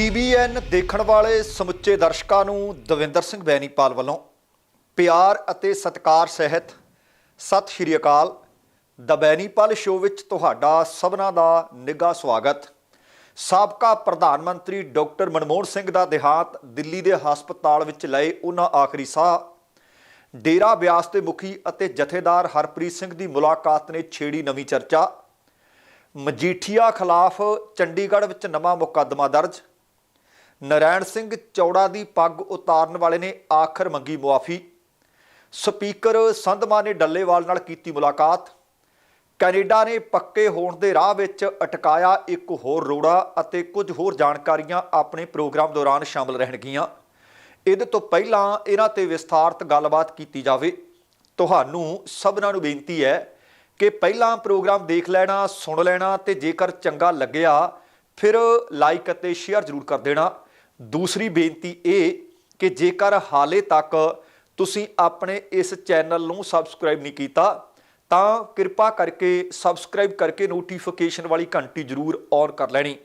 TVN ਦੇਖਣ ਵਾਲੇ ਸਮੁੱਚੇ ਦਰਸ਼ਕਾਂ ਨੂੰ ਦਵਿੰਦਰ ਸਿੰਘ ਬੈਣੀਪਾਲ ਵੱਲੋਂ ਪਿਆਰ ਅਤੇ ਸਤਿਕਾਰ ਸਹਿਤ ਸਤਿ ਸ਼੍ਰੀ ਅਕਾਲ। ਦ ਬੈਣੀਪਾਲ ਸ਼ੋਅ ਵਿੱਚ ਤੁਹਾਡਾ ਸਭਨਾਂ ਦਾ ਨਿੱਘਾ ਸਵਾਗਤ। ਸਾਬਕਾ ਪ੍ਰਧਾਨ ਮੰਤਰੀ ਡਾਕਟਰ ਮਨਮੋਹਨ ਸਿੰਘ ਦਾ ਦੇਹਾਂਤ ਦਿੱਲੀ ਦੇ ਹਸਪਤਾਲ ਵਿੱਚ ਲਏ ਉਹਨਾਂ ਆਖਰੀ ਸਾਹ। ਡੇਰਾ ਬਿਆਸ ਦੇ ਮੁਖੀ ਅਤੇ ਜਥੇਦਾਰ ਹਰਪ੍ਰੀਤ ਸਿੰਘ ਦੀ ਮੁਲਾਕਾਤ ਨੇ ਛੇੜੀ ਨਵੀਂ ਚਰਚਾ। ਮਜੀਠੀਆ ਖਿਲਾਫ ਚੰਡੀਗੜ੍ਹ ਵਿੱਚ ਨਵਾਂ ਮੁਕੱਦਮਾ ਦਰਜ। ਨਰੈਣ ਸਿੰਘ ਚੌੜਾ ਦੀ ਪੱਗ ਉਤਾਰਨ ਵਾਲੇ ਨੇ ਆਖਰ ਮੰਗੀ ਮੁਆਫੀ। ਸਪੀਕਰ ਸੰਧਮਾ ਨੇ ਡੱਲੇਵਾਲ ਨਾਲ ਕੀਤੀ ਮੁਲਾਕਾਤ। ਕੈਨੇਡਾ ਨੇ ਪੱਕੇ ਹੋਣ ਦੇ ਰਾਹ ਵਿੱਚ ਅਟਕਾਇਆ ਇੱਕ ਹੋਰ ਰੋੜਾ ਅਤੇ ਕੁਝ ਹੋਰ ਜਾਣਕਾਰੀਆਂ ਆਪਣੇ ਪ੍ਰੋਗਰਾਮ ਦੌਰਾਨ ਸ਼ਾਮਲ ਰਹਿਣਗੀਆਂ। ਇਹਦੇ ਤੋਂ ਪਹਿਲਾਂ ਇਹਨਾਂ ਤੇ ਵਿਸਥਾਰਤ ਗੱਲਬਾਤ ਕੀਤੀ ਜਾਵੇ। ਤੁਹਾਨੂੰ ਸਭਨਾਂ ਨੂੰ ਬੇਨਤੀ ਹੈ ਕਿ ਪਹਿਲਾਂ ਪ੍ਰੋਗਰਾਮ ਦੇਖ ਲੈਣਾ, ਸੁਣ ਲੈਣਾ ਤੇ ਜੇਕਰ ਚੰਗਾ ਲੱਗਿਆ, ਫਿਰ ਲਾਈਕ ਅਤੇ ਸ਼ੇਅਰ ਜ਼ਰੂਰ ਕਰ ਦੇਣਾ। ਦੂਸਰੀ ਬੇਨਤੀ ਇਹ ਕਿ ਜੇਕਰ ਹਾਲੇ ਤੱਕ ਤੁਸੀਂ ਆਪਣੇ ਇਸ ਚੈਨਲ ਨੂੰ ਸਬਸਕ੍ਰਾਈਬ ਨਹੀਂ ਕੀਤਾ, ਤਾਂ ਕਿਰਪਾ ਕਰਕੇ ਸਬਸਕ੍ਰਾਈਬ ਕਰਕੇ ਨੋਟੀਫਿਕੇਸ਼ਨ ਵਾਲੀ ਘੰਟੀ ਜ਼ਰੂਰ ਔਨ ਕਰ ਲੈਣੀ।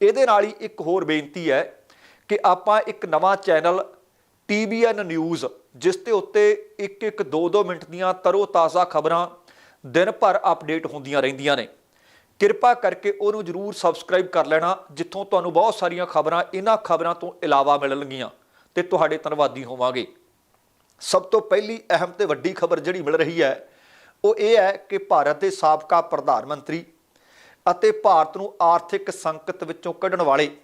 ਇਹਦੇ ਨਾਲ ਹੀ ਇੱਕ ਹੋਰ ਬੇਨਤੀ ਹੈ ਕਿ ਆਪਾਂ ਇੱਕ ਨਵਾਂ ਚੈਨਲ TBN ਨਿਊਜ਼ ਜਿਸ ਤੇ ਉੱਤੇ ਇੱਕ ਇੱਕ 2-2 ਮਿੰਟ ਦੀਆਂ ਤਰੋ ਤਾਜ਼ਾ ਖਬਰਾਂ ਦਿਨ ਭਰ ਅਪਡੇਟ ਹੁੰਦੀਆਂ ਰਹਿੰਦੀਆਂ ਨੇ। ਕਿਰਪਾ ਕਰਕੇ ਉਹਨੂੰ ਜਰੂਰ ਸਬਸਕ੍ਰਾਈਬ ਕਰ ਲੈਣਾ, ਜਿੱਥੋਂ ਤੁਹਾਨੂੰ ਬਹੁਤ ਸਾਰੀਆਂ ਖਬਰਾਂ ਇਹਨਾਂ ਖਬਰਾਂ ਤੋਂ ਇਲਾਵਾ ਮਿਲਣਗੀਆਂ। ਤੇ ਤੁਹਾਡੇ ਧੰਨਵਾਦੀ ਹੋਵਾਂਗੇ। ਸਭ ਤੋਂ ਪਹਿਲੀ ਅਹਿਮ ਤੇ ਵੱਡੀ ਖਬਰ ਜਿਹੜੀ ਮਿਲ ਰਹੀ ਹੈ, ਉਹ ਇਹ ਹੈ ਕਿ ਭਾਰਤ ਦੇ ਸਾਬਕਾ ਪ੍ਰਧਾਨ ਮੰਤਰੀ ਅਤੇ ਭਾਰਤ ਨੂੰ ਆਰਥਿਕ ਸੰਕਟ ਵਿੱਚੋਂ ਕੱਢਣ ਵਾਲੇ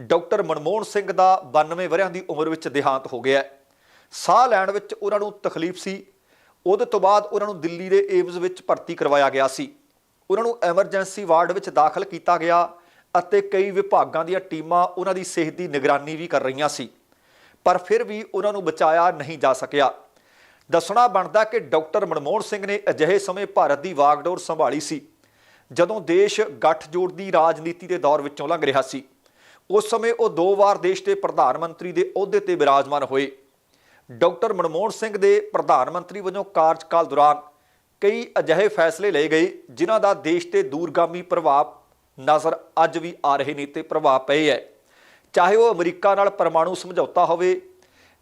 ਡਾਕਟਰ ਮਨਮੋਹਨ ਸਿੰਘ ਦਾ 92 ਵਰਿਆਂ ਦੀ ਉਮਰ ਵਿੱਚ ਦੇਹਾਂਤ ਹੋ ਗਿਆ ਹੈ। ਸਾਹ ਲੈਣ ਵਿੱਚ ਉਹਨਾਂ ਨੂੰ ਤਕਲੀਫ ਸੀ। ਉਹਦੇ ਤੋਂ ਬਾਅਦ ਉਹਨਾਂ ਨੂੰ ਦਿੱਲੀ ਦੇ ਏਮਜ਼ ਵਿੱਚ ਭਰਤੀ ਕਰਵਾਇਆ ਗਿਆ ਸੀ। ਉਹਨਾਂ ਨੂੰ ਐਮਰਜੈਂਸੀ ਵਾਰਡ ਵਿੱਚ ਦਾਖਲ ਕੀਤਾ ਗਿਆ ਅਤੇ ਕਈ ਵਿਭਾਗਾਂ ਦੀਆਂ ਟੀਮਾਂ ਉਹਨਾਂ ਦੀ ਸਿਹਤ ਦੀ ਨਿਗਰਾਨੀ ਵੀ ਕਰ ਰਹੀਆਂ ਸੀ। ਪਰ ਫਿਰ ਵੀ ਉਹਨਾਂ ਨੂੰ ਬਚਾਇਆ ਨਹੀਂ ਜਾ ਸਕਿਆ। ਦੱਸਣਾ ਬਣਦਾ ਕਿ ਡਾਕਟਰ ਮਨਮੋਹਨ ਸਿੰਘ ਨੇ ਅਜਿਹੇ ਸਮੇਂ ਭਾਰਤ ਦੀ ਵਾਗਡੋਰ ਸੰਭਾਲੀ ਸੀ, ਜਦੋਂ ਦੇਸ਼ ਗੱਠਜੋੜ ਦੀ ਰਾਜਨੀਤੀ ਦੇ ਦੌਰ ਵਿੱਚੋਂ ਲੰਘ ਰਿਹਾ ਸੀ। ਉਸ ਸਮੇਂ ਉਹ ਦੋ ਵਾਰ ਦੇਸ਼ ਦੇ ਪ੍ਰਧਾਨ ਮੰਤਰੀ ਦੇ ਅਹੁਦੇ ਤੇ ਵਿਰਾਜਮਾਨ ਹੋਏ। ਡਾਕਟਰ ਮਨਮੋਹਨ ਸਿੰਘ ਦੇ ਪ੍ਰਧਾਨ ਮੰਤਰੀ ਵਜੋਂ ਕਾਰਜਕਾਲ ਦੌਰਾਨ ਕਈ ਅਜਿਹੇ ਫੈਸਲੇ ਲਏ ਗਏ ਜਿਨ੍ਹਾਂ ਦਾ ਦੇਸ਼ ਤੇ ਦੂਰਗਾਮੀ ਪ੍ਰਭਾਵ ਨਜ਼ਰ ਅੱਜ ਵੀ ਆ ਰਹੇ ਨੇ ਤੇ ਪ੍ਰਭਾਵ ਪਏ ਹੈ ਚਾਹੇ ਉਹ ਅਮਰੀਕਾ ਨਾਲ ਪਰਮਾਣੂ ਸਮਝੌਤਾ ਹੋਵੇ,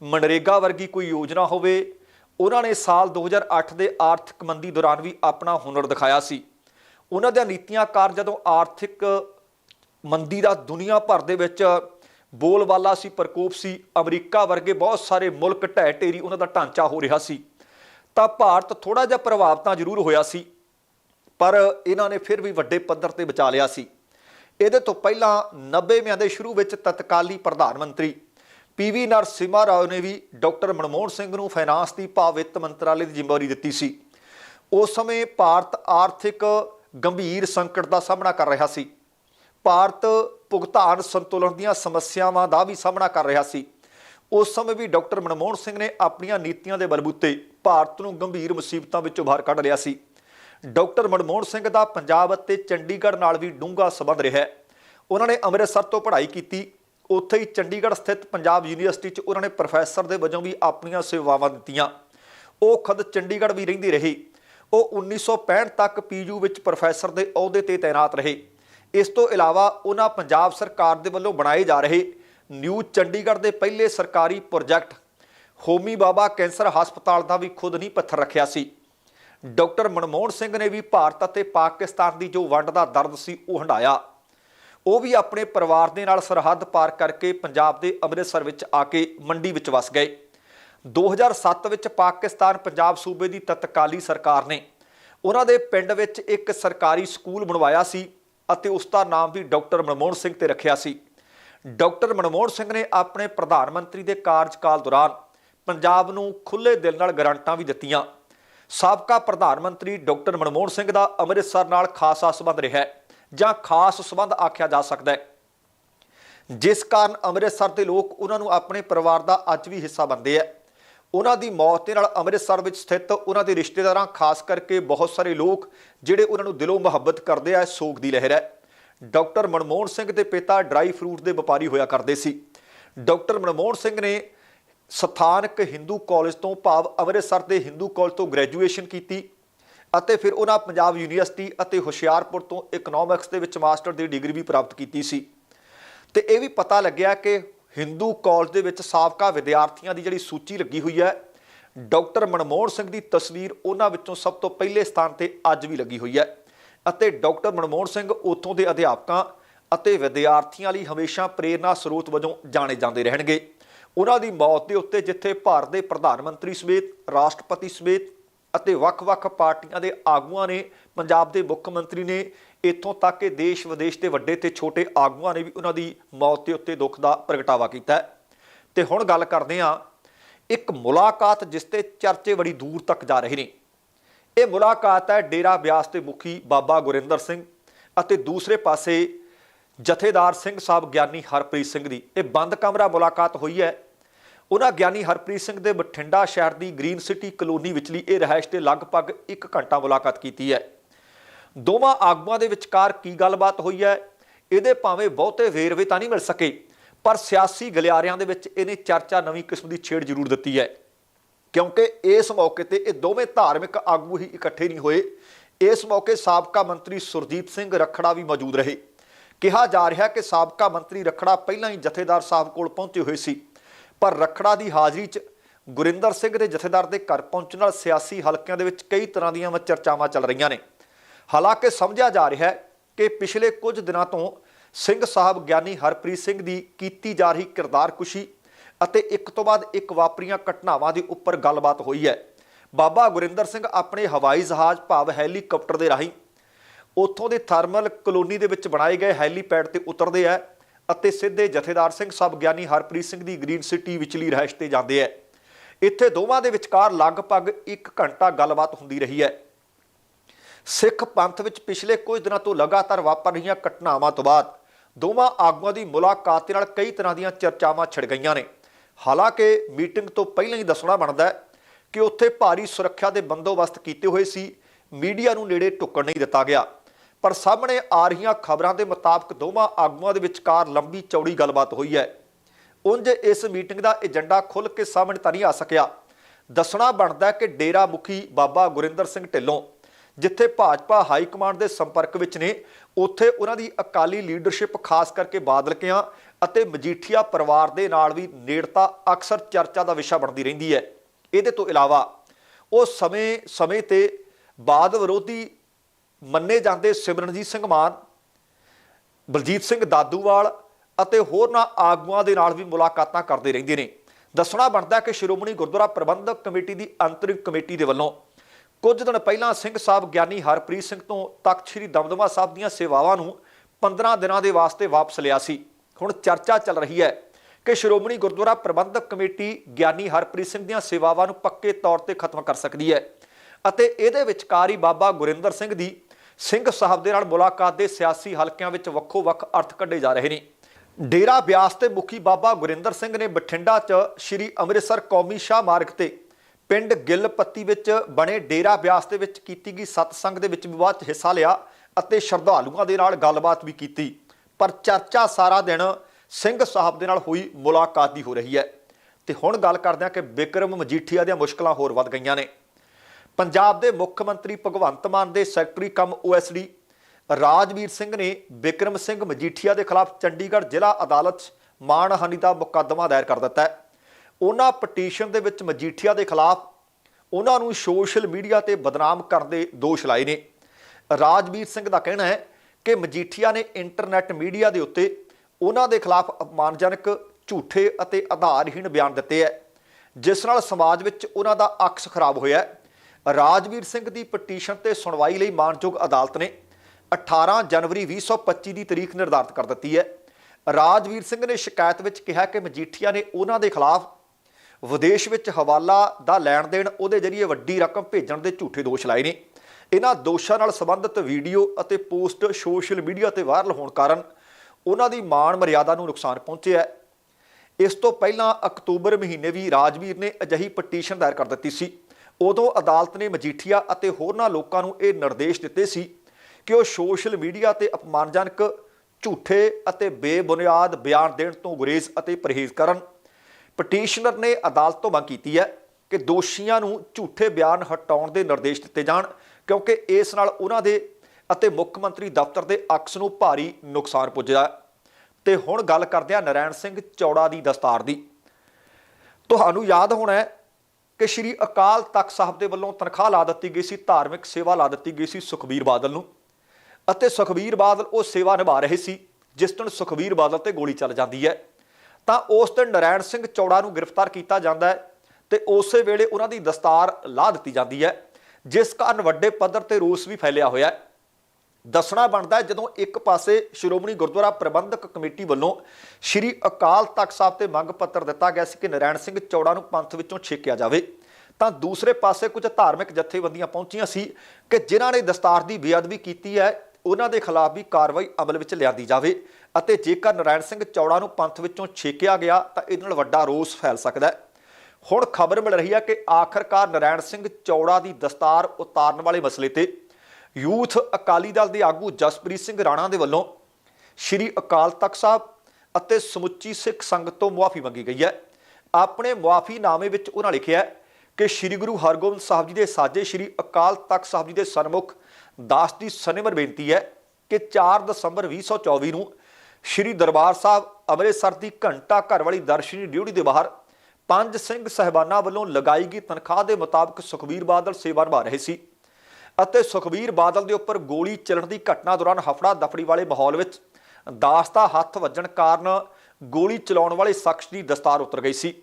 ਮਨਰੇਗਾ ਵਰਗੀ ਕੋਈ ਯੋਜਨਾ ਹੋਵੇ, ਉਹਨਾਂ ਨੇ ਸਾਲ 2008 ਦੇ ਆਰਥਿਕ ਮੰਦੀ ਦੌਰਾਨ ਵੀ ਆਪਣਾ ਹੁਨਰ ਦਿਖਾਇਆ ਸੀ। ਉਹਨਾਂ ਦੀਆਂ ਨੀਤੀਆਂ ਕਾਰਨ ਜਦੋਂ ਆਰਥਿਕ ਮੰਦੀ ਦਾ ਦੁਨੀਆ ਭਰ ਦੇ ਵਿੱਚ ਬੋਲਬਾਲਾ ਸੀ, ਪ੍ਰਕੋਪ ਸੀ, ਅਮਰੀਕਾ ਵਰਗੇ ਬਹੁਤ ਸਾਰੇ ਮੁਲਕ ਢਹਿ ਢੇਰੀ ਉਹਨਾਂ ਦਾ ਢਾਂਚਾ ਹੋ ਰਿਹਾ ਸੀ। ਤਾਂ ਭਾਰਤ ਥੋੜਾ ਜਿਹਾ ਪ੍ਰਭਾਵ ਤਾਂ ਜ਼ਰੂਰ ਹੋਇਆ ਸੀ, ਪਰ ਇਹਨਾਂ ਨੇ ਫਿਰ ਵੀ ਵੱਡੇ ਪੱਧਰ ਤੇ ਬਚਾ ਲਿਆ ਸੀ। ਇਹਦੇ ਤੋਂ ਪਹਿਲਾਂ 90ਵਿਆਂ ਦੇ ਸ਼ੁਰੂ ਵਿੱਚ ਤਤਕਾਲੀ ਪ੍ਰਧਾਨ ਮੰਤਰੀ ਪੀਵੀ ਨਰਸਿਮਾ ਰਾਓ ਨੇ ਵੀ ਡਾਕਟਰ ਮਨਮੋਹਨ ਸਿੰਘ ਨੂੰ ਫਾਈਨਾਂਸ ਦੀ ਭਾਵ ਵਿੱਤ ਮੰਤਰਾਲੇ ਦੀ ਜ਼ਿੰਮੇਵਾਰੀ ਦਿੱਤੀ ਸੀ। ਉਸ ਸਮੇਂ ਭਾਰਤ ਆਰਥਿਕ ਗੰਭੀਰ ਸੰਕਟ ਦਾ ਸਾਹਮਣਾ ਕਰ ਰਿਹਾ ਸੀ। ਭਾਰਤ ਭੁਗਤਾਨ ਸੰਤੁਲਨ ਦੀਆਂ ਸਮੱਸਿਆਵਾਂ ਦਾ ਵੀ ਸਾਹਮਣਾ ਕਰ ਰਿਹਾ ਸੀ। ਉਸ ਸਮੇਂ ਵੀ ਡਾਕਟਰ ਮਨਮੋਹਨ ਸਿੰਘ ਨੇ ਆਪਣੀਆਂ ਨੀਤੀਆਂ ਦੇ ਬਲਬੂਤੇ ਭਾਰਤ ਨੂੰ ਗੰਭੀਰ ਮੁਸੀਬਤਾਂ ਵਿੱਚੋਂ ਬਾਹਰ ਕੱਢ ਲਿਆ ਸੀ। ਡਾਕਟਰ ਮਨਮੋਹਨ ਸਿੰਘ ਦਾ ਪੰਜਾਬ ਅਤੇ ਚੰਡੀਗੜ੍ਹ ਨਾਲ ਵੀ ਡੂੰਘਾ ਸਬੰਧ ਰਿਹਾ ਹੈ। ਉਹਨਾਂ ਨੇ ਅੰਮ੍ਰਿਤਸਰ ਤੋਂ ਪੜ੍ਹਾਈ ਕੀਤੀ। ਉੱਥੇ ਹੀ ਚੰਡੀਗੜ੍ਹ ਸਥਿਤ ਪੰਜਾਬ ਯੂਨੀਵਰਸਿਟੀ 'ਚ ਉਹਨਾਂ ਨੇ ਪ੍ਰੋਫੈਸਰ ਦੇ ਵਜੋਂ ਵੀ ਆਪਣੀਆਂ ਸੇਵਾਵਾਂ ਦਿੱਤੀਆਂ। ਉਹ ਖੁਦ ਚੰਡੀਗੜ੍ਹ ਵੀ ਰਹਿੰਦੀ ਰਹੀ। ਉਹ 1965 ਤੱਕ ਪੀਯੂ ਵਿੱਚ ਪ੍ਰੋਫੈਸਰ ਦੇ ਅਹੁਦੇ ਤੇ ਤਾਇਨਾਤ ਰਹੇ। ਇਸ ਤੋਂ ਇਲਾਵਾ ਉਹਨਾਂ ਪੰਜਾਬ ਸਰਕਾਰ ਦੇ ਵੱਲੋਂ ਬਣਾਏ ਜਾ ਰਹੇ ਨਿਊ ਚੰਡੀਗੜ੍ਹ ਦੇ ਪਹਿਲੇ ਸਰਕਾਰੀ ਪ੍ਰੋਜੈਕਟ। ਹੋਮੀ ਬਾਬਾ ਕੈਂਸਰ ਹਸਪਤਾਲ ਦਾ ਵੀ ਖੁਦ ਨਹੀਂ ਪੱਥਰ ਰੱਖਿਆ ਸੀ। ਡਾਕਟਰ ਮਨਮੋਹਨ ਸਿੰਘ ਨੇ ਵੀ ਭਾਰਤ ਅਤੇ ਪਾਕਿਸਤਾਨ ਦੀ ਜੋ ਵੰਡ ਦਾ ਦਰਦ ਸੀ ਉਹ ਹੰਡਾਇਆ। ਉਹ ਵੀ ਆਪਣੇ ਪਰਿਵਾਰ ਦੇ ਨਾਲ ਸਰਹੱਦ ਪਾਰ ਕਰਕੇ ਪੰਜਾਬ ਦੇ ਅੰਮ੍ਰਿਤਸਰ ਵਿੱਚ ਆ ਕੇ ਮੰਡੀ ਵਿੱਚ ਵਸ ਗਏ। 2007 ਵਿੱਚ ਪਾਕਿਸਤਾਨ ਪੰਜਾਬ ਸੂਬੇ ਦੀ ਤਤਕਾਲੀ ਸਰਕਾਰ ਨੇ ਉਹਨਾਂ ਦੇ ਪਿੰਡ ਵਿੱਚ ਇੱਕ ਸਰਕਾਰੀ ਸਕੂਲ ਬਣਵਾਇਆ ਸੀ ਅਤੇ ਉਸ ਦਾ ਨਾਮ ਵੀ ਡਾਕਟਰ ਮਨਮੋਹਨ ਸਿੰਘ ਤੇ ਰੱਖਿਆ ਸੀ। ਡਾਕਟਰ ਮਨਮੋਹਨ ਸਿੰਘ ਨੇ ਆਪਣੇ ਪ੍ਰਧਾਨ ਮੰਤਰੀ ਦੇ ਕਾਰਜਕਾਲ ਦੌਰਾਨ ਪੰਜਾਬ ਨੂੰ ਖੁੱਲੇ ਦਿਲ ਨਾਲ ਗਰੰਟਾਂ ਵੀ ਦਿੱਤੀਆਂ। ਸਾਬਕਾ ਪ੍ਰਧਾਨ ਮੰਤਰੀ ਡਾਕਟਰ ਮਨਮੋਹਨ ਸਿੰਘ ਦਾ ਅੰਮ੍ਰਿਤਸਰ ਨਾਲ ਖਾਸਾ ਸੰਬੰਧ ਰਿਹਾ ਹੈ, ਜਾਂ ਖਾਸ ਸੰਬੰਧ ਆਖਿਆ ਜਾ ਸਕਦਾ ਹੈ। ਜਿਸ ਕਾਰਨ ਅੰਮ੍ਰਿਤਸਰ ਦੇ ਲੋਕ ਉਹਨਾਂ ਨੂੰ ਆਪਣੇ ਪਰਿਵਾਰ ਦਾ ਅੱਜ ਵੀ ਹਿੱਸਾ ਬਣਦੇ ਆ। ਉਹਨਾਂ ਦੀ ਮੌਤ ਦੇ ਨਾਲ ਅੰਮ੍ਰਿਤਸਰ ਵਿੱਚ ਸਥਿਤ ਉਹਨਾਂ ਦੇ ਰਿਸ਼ਤੇਦਾਰਾਂ, ਖਾਸ ਕਰਕੇ ਬਹੁਤ ਸਾਰੇ ਲੋਕ, ਜਿਹੜੇ ਉਹਨਾਂ ਨੂੰ ਦਿਲੋਂ ਮੁਹੱਬਤ ਕਰਦੇ ਆ, ਸੋਗ ਦੀ ਲਹਿਰ ਹੈ। ਡਾਕਟਰ ਮਨਮੋਹਨ ਸਿੰਘ ਦੇ ਪਿਤਾ ਡਰਾਈ ਫਰੂਟ ਦੇ ਵਪਾਰੀ ਹੋਇਆ ਕਰਦੇ ਸੀ। ਡਾਕਟਰ ਮਨਮੋਹਨ ਸਿੰਘ ਨੇ ਸਥਾਨਕ ਹਿੰਦੂ ਕਾਲਜ ਤੋਂ ਭਾਵ ਅੰਮ੍ਰਿਤਸਰ ਦੇ ਹਿੰਦੂ ਕਾਲਜ ਤੋਂ ਗ੍ਰੈਜੂਏਸ਼ਨ ਕੀਤੀ ਅਤੇ ਫਿਰ ਉਹਨਾਂ ਪੰਜਾਬ ਯੂਨੀਵਰਸਿਟੀ ਅਤੇ ਹੁਸ਼ਿਆਰਪੁਰ ਤੋਂ ਇਕਨੋਮਿਕਸ ਦੇ ਵਿੱਚ ਮਾਸਟਰ ਦੀ ਡਿਗਰੀ ਵੀ ਪ੍ਰਾਪਤ ਕੀਤੀ ਸੀ। ਤੇ ਇਹ ਵੀ ਪਤਾ ਲੱਗਿਆ ਕਿ ਹਿੰਦੂ ਕਾਲਜ ਦੇ ਵਿੱਚ ਸਾਬਕਾ ਵਿਦਿਆਰਥੀਆਂ ਦੀ ਜਿਹੜੀ ਸੂਚੀ ਲੱਗੀ ਹੋਈ ਹੈ, ਡਾਕਟਰ ਮਨਮੋਹਨ ਸਿੰਘ ਦੀ ਤਸਵੀਰ ਉਹਨਾਂ ਵਿੱਚੋਂ ਸਭ ਤੋਂ ਪਹਿਲੇ ਸਥਾਨ ਤੇ ਅੱਜ ਵੀ ਲੱਗੀ ਹੋਈ ਹੈ। ਅਤੇ ਡਾਕਟਰ ਮਨਮੋਹਨ ਸਿੰਘ ਉੱਥੋਂ ਦੇ ਅਧਿਆਪਕਾਂ ਅਤੇ ਵਿਦਿਆਰਥੀਆਂ ਲਈ ਹਮੇਸ਼ਾ ਪ੍ਰੇਰਨਾ ਸਰੋਤ ਵਜੋਂ ਜਾਣੇ ਜਾਂਦੇ ਰਹਿਣਗੇ। ਉਹਨਾਂ ਦੀ ਮੌਤ ਦੇ ਉੱਤੇ ਜਿੱਥੇ ਭਾਰਤ ਦੇ ਪ੍ਰਧਾਨ ਮੰਤਰੀ ਸਮੇਤ, ਰਾਸ਼ਟਰਪਤੀ ਸਮੇਤ ਅਤੇ ਵੱਖ-ਵੱਖ ਪਾਰਟੀਆਂ ਦੇ ਆਗੂਆਂ ਨੇ, ਪੰਜਾਬ ਦੇ ਮੁੱਖ ਮੰਤਰੀ ਨੇ ਇੱਥੋਂ ਤੱਕ ਕਿ ਦੇਸ਼ ਵਿਦੇਸ਼ ਦੇ ਵੱਡੇ ਤੇ ਛੋਟੇ ਆਗੂਆਂ ਨੇ ਵੀ ਉਹਨਾਂ ਦੀ ਮੌਤ ਦੇ ਉੱਤੇ ਦੁੱਖ ਦਾ ਪ੍ਰਗਟਾਵਾ ਕੀਤਾ ਹੈ। ਤੇ ਹੁਣ ਗੱਲ ਕਰਦੇ ਹਾਂ, ਇੱਕ ਮੁਲਾਕਾਤ ਜਿਸ ਤੇ ਚਰਚੇ ਬੜੀ ਦੂਰ ਤੱਕ ਜਾ ਰਹੇ ਨੇ। ਇਹ ਮੁਲਾਕਾਤ ਹੈ ਡੇਰਾ ਬਿਆਸ ਦੇ ਮੁਖੀ ਬਾਬਾ ਗੁਰਿੰਦਰ ਸਿੰਘ ਅਤੇ ਦੂਸਰੇ ਪਾਸੇ ਜਥੇਦਾਰ ਸਿੰਘ ਸਾਹਿਬ ਗਿਆਨੀ ਹਰਪ੍ਰੀਤ ਸਿੰਘ ਦੀ। ਇਹ ਬੰਦ ਕਮਰਾ ਮੁਲਾਕਾਤ ਹੋਈ ਹੈ। ਉਹਨਾਂ ਗਿਆਨੀ ਹਰਪ੍ਰੀਤ ਸਿੰਘ ਦੇ ਬਠਿੰਡਾ ਸ਼ਹਿਰ ਦੀ ਗ੍ਰੀਨ ਸਿਟੀ ਕਲੋਨੀ ਵਿਚਲੀ ਇਹ ਰਹਿائش ਤੇ ਲਗਭਗ 1 ਘੰਟਾ ਮੁਲਾਕਾਤ ਕੀਤੀ ਹੈ। ਦੋਵਾਂ ਆਗੂਆਂ ਦੇ ਵਿਚਕਾਰ ਕੀ ਗੱਲਬਾਤ ਹੋਈ ਹੈ? ਇਹਦੇ ਭਾਵੇਂ ਬਹੁਤੇ ਵੇਰਵੇ ਤਾਂ ਨਹੀਂ ਮਿਲ ਸਕੇ, ਪਰ ਸਿਆਸੀ ਗਲਿਆਰਿਆਂ ਦੇ ਵਿੱਚ ਇਹਨੇ ਚਰਚਾ ਨਵੀਂ ਕਿਸਮ ਦੀ ਛੇੜ ਜ਼ਰੂਰ ਦਿੱਤੀ ਹੈ। ਕਿਉਂਕਿ ਇਸ ਮੌਕੇ ਤੇ ਇਹ ਦੋਵੇਂ ਧਾਰਮਿਕ ਆਗੂ ਹੀ ਇਕੱਠੇ ਨਹੀਂ ਹੋਏ। ਇਸ ਮੌਕੇ ਸਾਬਕਾ ਮੰਤਰੀ ਸੁਰਜੀਤ ਸਿੰਘ ਰਖੜਾ ਵੀ ਮੌਜੂਦ ਰਹੇ। ਕਿਹਾ ਜਾ ਰਿਹਾ ਕਿ ਸਾਬਕਾ ਮੰਤਰੀ ਰਖੜਾ ਪਹਿਲਾਂ ਹੀ ਜਥੇਦਾਰ ਸਾਹਿਬ ਕੋਲ ਪਹੁੰਚੇ ਹੋਏ ਸੀ। ਪਰ ਰਖੜਾ ਦੀ ਹਾਜ਼ਰੀ 'ਚ ਗੁਰਿੰਦਰ ਸਿੰਘ ਦੇ ਜਥੇਦਾਰ ਦੇ ਘਰ ਪਹੁੰਚਣ ਨਾਲ ਸਿਆਸੀ ਹਲਕਿਆਂ ਦੇ ਵਿੱਚ ਕਈ ਤਰ੍ਹਾਂ ਦੀਆਂ ਚਰਚਾਵਾਂ ਚੱਲ ਰਹੀਆਂ ਨੇ। ਹਾਲਾਂਕਿ ਸਮਝਿਆ ਜਾ ਰਿਹਾ ਹੈ ਕਿ ਪਿਛਲੇ ਕੁਝ ਦਿਨਾਂ ਤੋਂ ਸਿੰਘ ਸਾਹਿਬ ਗਿਆਨੀ ਹਰਪ੍ਰੀਤ ਸਿੰਘ ਦੀ ਕੀਤੀ ਜਾ ਰਹੀ ਕਿਰਦਾਰ ਕੁਸ਼ੀ ਅਤੇ ਇੱਕ ਤੋਂ ਬਾਅਦ ਇੱਕ ਵਾਪਰੀਆਂ ਘਟਨਾਵਾਂ ਦੇ ਉੱਪਰ ਗੱਲਬਾਤ ਹੋਈ ਹੈ। ਬਾਬਾ ਗੁਰਿੰਦਰ ਸਿੰਘ ਆਪਣੇ ਹਵਾਈ ਜਹਾਜ਼ ਭਾਵ ਹੈਲੀਕਾਪਟਰ ਦੇ ਰਾਹੀਂ ਉੱਥੋਂ ਦੇ ਥਰਮਲ ਕਲੋਨੀ ਦੇ ਵਿੱਚ ਬਣਾਏ ਗਏ ਹੈਲੀਪੈਡ ਤੇ ਉਤਰਦੇ ਹੈ ਅਤੇ ਸਿੱਧੇ ਜਥੇਦਾਰ ਸਿੰਘ ਸਭ ਗਿਆਨੀ ਹਰਪ੍ਰੀਤ ਸਿੰਘ ਦੀ ਗ੍ਰੀਨ ਸਿਟੀ ਵਿਚਲੀ ਰਹਿਸ਼ ਤੇ ਜਾਂਦੇ ਹੈ ਇੱਥੇ ਦੋਵਾਂ ਦੇ ਵਿਚਕਾਰ ਲਗਭਗ 1 ਘੰਟਾ ਗੱਲਬਾਤ ਹੁੰਦੀ ਰਹੀ ਹੈ। ਸਿੱਖ ਪੰਥ ਵਿੱਚ ਪਿਛਲੇ ਕੁਝ ਦਿਨਾਂ ਤੋਂ ਲਗਾਤਾਰ ਵਾਪਰ ਰਹੀਆਂ ਘਟਨਾਵਾਂ ਤੋਂ ਬਾਅਦ ਦੋਵਾਂ ਆਗੂਆਂ ਦੀ ਮੁਲਾਕਾਤ ਨਾਲ ਕਈ ਤਰ੍ਹਾਂ ਦੀਆਂ ਚਰਚਾਵਾਂ ਛਿੜ ਗਈਆਂ ਨੇ। ਹਾਲਾਂਕਿ ਮੀਟਿੰਗ ਤੋਂ ਪਹਿਲਾਂ ਹੀ ਦੱਸਣਾ ਬਣਦਾ ਹੈ ਕਿ ਉੱਥੇ ਭਾਰੀ ਸੁਰੱਖਿਆ ਦੇ ਬੰਦੋਬਸਤ ਕੀਤੇ ਹੋਏ ਸੀ। ਮੀਡੀਆ ਨੂੰ ਨੇੜੇ ਟੁੱਕਣ ਨਹੀਂ ਦਿੱਤਾ ਗਿਆ। ਪਰ ਸਾਹਮਣੇ ਆ ਰਹੀਆਂ ਖਬਰਾਂ ਦੇ ਮੁਤਾਬਕ ਦੋਵਾਂ ਆਗੂਆਂ ਦੇ ਵਿਚਕਾਰ ਲੰਬੀ ਚੌੜੀ ਗੱਲਬਾਤ ਹੋਈ ਹੈ। ਉਂਝ ਇਸ ਮੀਟਿੰਗ ਦਾ ਏਜੰਡਾ ਖੁੱਲ੍ਹ ਕੇ ਸਾਹਮਣੇ ਤਾਂ ਨਹੀਂ ਆ ਸਕਿਆ। ਦੱਸਣਾ ਬਣਦਾ ਕਿ ਡੇਰਾ ਮੁਖੀ ਬਾਬਾ ਗੁਰਿੰਦਰ ਸਿੰਘ ਢਿੱਲੋਂ ਜਿੱਥੇ ਭਾਜਪਾ ਹਾਈ ਕਮਾਂਡ ਦੇ ਸੰਪਰਕ ਵਿੱਚ ਨੇ, ਉੱਥੇ ਉਹਨਾਂ ਦੀ ਅਕਾਲੀ ਲੀਡਰਸ਼ਿਪ ਖਾਸ ਕਰਕੇ ਬਾਦਲਕਿਆਂ ਅਤੇ ਮਜੀਠੀਆ ਪਰਿਵਾਰ ਦੇ ਨਾਲ ਵੀ ਨੇੜਤਾ ਅਕਸਰ ਚਰਚਾ ਦਾ ਵਿਸ਼ਾ ਬਣਦੀ ਰਹਿੰਦੀ ਹੈ। ਇਹਦੇ ਤੋਂ ਇਲਾਵਾ ਉਹ ਸਮੇਂ ਸਮੇਂ ਤੇ ਬਾਦ ਵਿਰੋਧੀ ਮੰਨੇ ਜਾਂਦੇ ਸਿਮਰਨਜੀਤ ਸਿੰਘ ਮਾਨ, ਬਲਜੀਤ ਸਿੰਘ ਦਾਦੂਵਾਲ ਅਤੇ ਹੋਰਨਾਂ ਆਗੂਆਂ ਦੇ ਨਾਲ ਵੀ ਮੁਲਾਕਾਤਾਂ ਕਰਦੇ ਰਹਿੰਦੇ ਨੇ। ਦੱਸਣਾ ਬਣਦਾ ਕਿ ਸ਼੍ਰੋਮਣੀ ਗੁਰਦੁਆਰਾ ਪ੍ਰਬੰਧਕ ਕਮੇਟੀ ਦੀ ਅੰਤਰਿਮ ਕਮੇਟੀ ਦੇ ਵੱਲੋਂ ਕੁਝ ਦਿਨ ਪਹਿਲਾਂ ਸਿੰਘ ਸਾਹਿਬ ਗਿਆਨੀ ਹਰਪ੍ਰੀਤ ਸਿੰਘ ਤੋਂ ਤਖਤ ਸ੍ਰੀ ਦਮਦਮਾ ਸਾਹਿਬ ਦੀਆਂ ਸੇਵਾਵਾਂ ਨੂੰ 15 ਦਿਨਾਂ ਦੇ ਵਾਸਤੇ ਵਾਪਸ ਲਿਆ ਸੀ। ਹੁਣ ਚਰਚਾ ਚੱਲ ਰਹੀ ਹੈ ਕਿ ਸ਼੍ਰੋਮਣੀ ਗੁਰਦੁਆਰਾ ਪ੍ਰਬੰਧਕ ਕਮੇਟੀ ਗਿਆਨੀ ਹਰਪ੍ਰੀਤ ਸਿੰਘ ਦੀਆਂ ਸੇਵਾਵਾਂ ਨੂੰ ਪੱਕੇ ਤੌਰ ਤੇ ਖਤਮ ਕਰ ਸਕਦੀ ਹੈ ਅਤੇ ਇਹਦੇ ਵਿਚਕਾਰ ਹੀ ਬਾਬਾ ਗੁਰਿੰਦਰ ਸਿੰਘ ਦੀ ਸਿੰਘ ਸਾਹਿਬ ਦੇ ਨਾਲ ਮੁਲਾਕਾਤ ਦੇ ਸਿਆਸੀ ਹਲਕਿਆਂ ਵਿੱਚ ਵੱਖੋ-ਵੱਖ ਅਰਥ ਕੱਢੇ ਜਾ ਰਹੇ ਨੇ। ਡੇਰਾ ਬਿਆਸ ਤੇ ਮੁਖੀ ਬਾਬਾ ਗੁਰਿੰਦਰ ਸਿੰਘ ਨੇ ਬਠਿੰਡਾ 'ਚ ਸ਼੍ਰੀ ਅੰਮ੍ਰਿਤਸਰ ਕੌਮੀ ਸ਼ਾਹ ਮਾਰਗ ਤੇ ਪਿੰਡ ਗਿੱਲ ਪੱਤੀ ਵਿੱਚ ਬਣੇ ਡੇਰਾ ਬਿਆਸ ਦੇ ਵਿੱਚ ਕੀਤੀ ਗਈ ਸਤਸੰਗ ਦੇ ਵਿੱਚ ਵਿਵਾਦ 'ਚ ਹਿੱਸਾ ਲਿਆ ਅਤੇ ਸ਼ਰਧਾਲੂਆਂ ਦੇ ਨਾਲ ਗੱਲਬਾਤ ਵੀ ਕੀਤੀ। ਪਰ ਚਰਚਾ ਸਾਰਾ ਦਿਨ ਸਿੰਘ ਸਾਹਿਬ ਦੇ ਨਾਲ ਹੋਈ ਮੁਲਾਕਾਤ ਦੀ ਹੋ ਰਹੀ ਹੈ। ਤੇ ਹੁਣ ਗੱਲ ਕਰਦੇ ਹਾਂ ਕਿ ਵਿਕਰਮ ਮਜੀਠੀਆ ਦੀਆਂ ਮੁਸ਼ਕਲਾਂ ਹੋਰ ਵੱਧ ਗਈਆਂ ਨੇ। ਪੰਜਾਬ ਦੇ ਮੁੱਖ ਮੰਤਰੀ ਭਗਵੰਤ ਮਾਨ ਦੇ secretary cum OSD Rajveer Singh ਨੇ ਵਿਕਰਮ ਸਿੰਘ ਮਜੀਠੀਆ ਦੇ ਖਿਲਾਫ ਚੰਡੀਗੜ੍ਹ ਜ਼ਿਲ੍ਹਾ ਅਦਾਲਤ 'ਚ ਮਾਣਹਾਨੀ ਦਾ ਮੁਕੱਦਮਾ ਦਾਇਰ ਕਰ ਦਿੱਤਾ ਹੈ। ਉਹਨਾਂ ਪਟੀਸ਼ਨ ਦੇ ਵਿੱਚ ਮਜੀਠੀਆ ਦੇ ਖਿਲਾਫ ਉਹਨਾਂ ਨੂੰ ਸੋਸ਼ਲ ਮੀਡੀਆ ਤੇ ਬਦਨਾਮ ਕਰਨ ਦੇ ਦੋਸ਼ ਲਾਏ ਨੇ। ਰਾਜਵੀਰ ਸਿੰਘ ਦਾ ਕਹਿਣਾ ਹੈ ਕਿ ਮਜੀਠੀਆ ਨੇ ਇੰਟਰਨੈਟ ਮੀਡੀਆ ਦੇ ਉੱਤੇ ਉਹਨਾਂ ਦੇ ਖਿਲਾਫ ਅਪਮਾਨਜਨਕ, ਝੂਠੇ ਅਤੇ ਆਧਾਰਹੀਣ ਬਿਆਨ ਦਿੱਤੇ ਹੈ, ਜਿਸ ਨਾਲ ਸਮਾਜ ਵਿੱਚ ਉਹਨਾਂ ਦਾ ਅਕਸ ਖਰਾਬ ਹੋਇਆ ਰਾਜਵੀਰ ਸਿੰਘ ਦੀ ਪਟੀਸ਼ਨ ਤੇ ਸੁਣਵਾਈ ਲਈ ਮਾਨਯੋਗ ਅਦਾਲਤ ਨੇ 18 ਜਨਵਰੀ 2025 ਦੀ ਤਰੀਕ ਨਿਰਧਾਰਤ ਕਰ ਦਿੱਤੀ ਹੈ। ਰਾਜਵੀਰ ਸਿੰਘ ਨੇ ਸ਼ਿਕਾਇਤ ਵਿੱਚ ਕਿਹਾ ਕਿ ਮਜੀਠੀਆ ਨੇ ਉਹਨਾਂ ਦੇ ਖਿਲਾਫ ਵਿਦੇਸ਼ ਵਿੱਚ ਹਵਾਲਾ ਦਾ ਲੈਣ ਦੇਣ ਉਹਦੇ ਜਰੀਏ ਵੱਡੀ ਰਕਮ ਭੇਜਣ ਦੇ ਝੂਠੇ ਦੋਸ਼ ਲਾਏ ਨੇ। ਇਹਨਾਂ ਦੋਸ਼ਾਂ ਨਾਲ ਸੰਬੰਧਿਤ ਵੀਡੀਓ ਅਤੇ ਪੋਸਟ ਸੋਸ਼ਲ ਮੀਡੀਆ ਤੇ ਵਾਇਰਲ ਹੋਣ ਕਾਰਨ ਉਹਨਾਂ ਦੀ ਮਾਣ ਮਰਿਆਦਾ ਨੂੰ ਨੁਕਸਾਨ ਪਹੁੰਚਿਆ ਇਸ ਤੋਂ ਪਹਿਲਾਂ ਅਕਤੂਬਰ ਮਹੀਨੇ ਵੀ ਰਾਜਵੀਰ ਨੇ ਅਜਿਹੀ ਪਟੀਸ਼ਨ ਦਾਇਰ ਕਰ ਦਿੱਤੀ ਸੀ। ਉਦੋਂ ਅਦਾਲਤ ਨੇ ਮਜੀਠੀਆ ਅਤੇ ਹੋਰਨਾਂ ਲੋਕਾਂ ਨੂੰ ਇਹ ਨਿਰਦੇਸ਼ ਦਿੱਤੇ ਸੀ ਕਿ ਉਹ ਸੋਸ਼ਲ ਮੀਡੀਆ ਤੇ ਅਪਮਾਨਜਨਕ, ਝੂਠੇ ਅਤੇ ਬੇਬੁਨਿਆਦ ਬਿਆਨ ਦੇਣ ਤੋਂ ਗੁਰੇਜ਼ ਅਤੇ ਪਰਹੇਜ਼ ਕਰਨ। ਪਟੀਸ਼ਨਰ ਨੇ ਅਦਾਲਤ ਤੋਂ ਮੰਗ ਕੀਤੀ ਹੈ ਕਿ ਦੋਸ਼ੀਆਂ ਨੂੰ ਝੂਠੇ ਬਿਆਨ ਹਟਾਉਣ ਦੇ ਨਿਰਦੇਸ਼ ਦਿੱਤੇ ਜਾਣ, ਕਿਉਂਕਿ ਇਸ ਨਾਲ ਉਹਨਾਂ ਦੇ ਅਤੇ ਮੁੱਖ ਮੰਤਰੀ ਦਫ਼ਤਰ ਦੇ ਅਕਸ ਨੂੰ ਭਾਰੀ ਨੁਕਸਾਨ ਪੁੱਜਦਾ ਤੇ ਹੁਣ ਗੱਲ ਕਰਦੇ ਹਾਂ ਨਰੈਣ ਸਿੰਘ ਚੌੜਾ ਦੀ ਦਸਤਾਰ ਦੀ। ਤੁਹਾਨੂੰ ਯਾਦ ਹੋਣਾ ਹੈ ਕਿ ਸ਼੍ਰੀ ਅਕਾਲ ਤਖਤ ਸਾਹਿਬ ਦੇ ਵੱਲੋਂ ਤਨਖਾਹ ਲਾ ਦਿੱਤੀ ਗਈ ਸੀ, ਧਾਰਮਿਕ ਸੇਵਾ ਲਾ ਦਿੱਤੀ ਗਈ ਸੀ ਸੁਖਬੀਰ ਬਾਦਲ ਨੂੰ। ਅਤੇ ਸੁਖਬੀਰ ਬਾਦਲ ਉਹ ਸੇਵਾ ਨਿਭਾ ਰਹੇ ਸੀ, ਜਿਸ ਦਿਨ ਸੁਖਬੀਰ ਬਾਦਲ ਤੇ ਗੋਲੀ ਚੱਲ ਜਾਂਦੀ ਹੈ। ਤਾਂ ਉਸ ਦਿਨ ਨਰੈਣ ਸਿੰਘ ਚੌੜਾ ਨੂੰ ਗ੍ਰਿਫਤਾਰ ਕੀਤਾ ਜਾਂਦਾ ਹੈ ਤੇ ਉਸੇ ਵੇਲੇ ਉਹਨਾਂ ਦੀ ਦਸਤਾਰ ਲਾ ਦਿੱਤੀ ਜਾਂਦੀ ਹੈ, ਜਿਸ ਕਾਰਨ ਵੱਡੇ ਪੱਧਰ ਤੇ ਰੋਸ ਵੀ ਫੈਲਿਆ ਹੋਇਆ ਹੈ। ਦੱਸਣਾ ਬਣਦਾ ਹੈ, ਜਦੋਂ ਇੱਕ ਪਾਸੇ ਸ਼੍ਰੋਮਣੀ ਗੁਰਦੁਆਰਾ ਪ੍ਰਬੰਧਕ ਕਮੇਟੀ ਵੱਲੋਂ ਸ਼੍ਰੀ ਅਕਾਲ ਤਖਤ ਸਾਹਿਬ ਤੇ ਮੰਗ ਪੱਤਰ ਦਿੱਤਾ ਗਿਆ ਸੀ ਕਿ ਨਰੈਣ ਸਿੰਘ ਚੌੜਾ ਨੂੰ ਪੰਥ ਵਿੱਚੋਂ ਛੇਕਿਆ ਜਾਵੇ, ਤਾਂ ਦੂਸਰੇ ਪਾਸੇ ਕੁਝ ਧਾਰਮਿਕ ਜਥੇਬੰਦੀਆਂ ਪਹੁੰਚੀਆਂ ਸੀ ਕਿ ਜਿਨ੍ਹਾਂ ਨੇ ਦਸਤਾਰ ਦੀ ਬੇਅਦਬੀ ਕੀਤੀ ਹੈ ਉਹਨਾਂ ਦੇ ਖਿਲਾਫ ਵੀ ਕਾਰਵਾਈ ਅਮਲ ਵਿੱਚ ਲਿਆਂਦੀ ਜਾਵੇ ਅਤੇ ਜੇਕਰ ਨਰੈਣ ਸਿੰਘ ਚੌੜਾ ਨੂੰ ਪੰਥ ਵਿੱਚੋਂ ਛੇਕਿਆ ਗਿਆ ਤਾਂ ਇਹਦੇ ਨਾਲ ਵੱਡਾ ਰੋਸ ਫੈਲ ਸਕਦਾ ਹੈ। ਹੁਣ ਖਬਰ ਮਿਲ ਰਹੀ ਹੈ ਕਿ ਆਖਰਕਾਰ ਨਰਾਇਣ ਸਿੰਘ ਚੌੜਾ ਦੀ ਦਸਤਾਰ ਉਤਾਰਨ ਵਾਲੇ ਮਸਲੇ ਤੇ ਯੂਥ ਅਕਾਲੀ ਦਲ ਦੇ ਆਗੂ ਜਸਪ੍ਰੀਤ ਸਿੰਘ ਰਾਣਾ ਦੇ ਵੱਲੋਂ ਸ਼੍ਰੀ ਅਕਾਲ ਤਖਤ ਸਾਹਿਬ ਅਤੇ ਸਮੁੱਚੀ ਸਿੱਖ ਸੰਗਤ ਤੋਂ ਮੁਆਫੀ ਮੰਗੀ ਗਈ ਹੈ। ਆਪਣੇ ਮੁਆਫੀਨਾਮੇ ਵਿੱਚ ਉਹਨਾਂ ਲਿਖਿਆ ਕਿ ਸ਼੍ਰੀ ਗੁਰੂ ਹਰਗੋਬਿੰਦ ਸਾਹਿਬ ਜੀ ਦੇ ਸਾਜੇ ਸ਼੍ਰੀ ਅਕਾਲ ਤਖਤ ਸਾਹਿਬ ਜੀ ਦੇ ਸਨਮੁਖ ਦਾਸ ਦੀ ਸਨਿਮਰ ਬੇਨਤੀ ਹੈ ਕਿ 4 ਦਸੰਬਰ 2024 ਨੂੰ ਸ਼੍ਰੀ ਦਰਬਾਰ ਸਾਹਿਬ ਅੰਮ੍ਰਿਤਸਰ ਦੀ ਘੰਟਾ ਘਰ ਵਾਲੀ ਦਰਸ਼ਨੀ ਡਿਊਟੀ ਦੇ ਬਾਹਰ ਪੰਜ ਸਿੰਘ ਸਹਿਬਾਨਾਂ ਵੱਲੋਂ ਲਗਾਈ ਗਈ ਤਨਖਾਹ ਦੇ ਮੁਤਾਬਕ ਸੁਖਬੀਰ ਬਾਦਲ ਸੇਵਾ ਨਿਭਾ ਰਹੇ ਸੀ ਅਤੇ ਸੁਖਬੀਰ ਬਾਦਲ ਦੇ ਉੱਪਰ ਗੋਲੀ ਚੱਲਣ ਦੀ ਘਟਨਾ ਦੌਰਾਨ ਹਫੜਾ ਦਫੜੀ ਵਾਲੇ ਮਾਹੌਲ ਵਿੱਚ ਦਾਸ ਦਾ ਹੱਥ ਵੱਜਣ ਕਾਰਨ ਗੋਲੀ ਚਲਾਉਣ ਵਾਲੇ ਸ਼ਖਸ ਦੀ ਦਸਤਾਰ ਉਤਰ ਗਈ ਸੀ।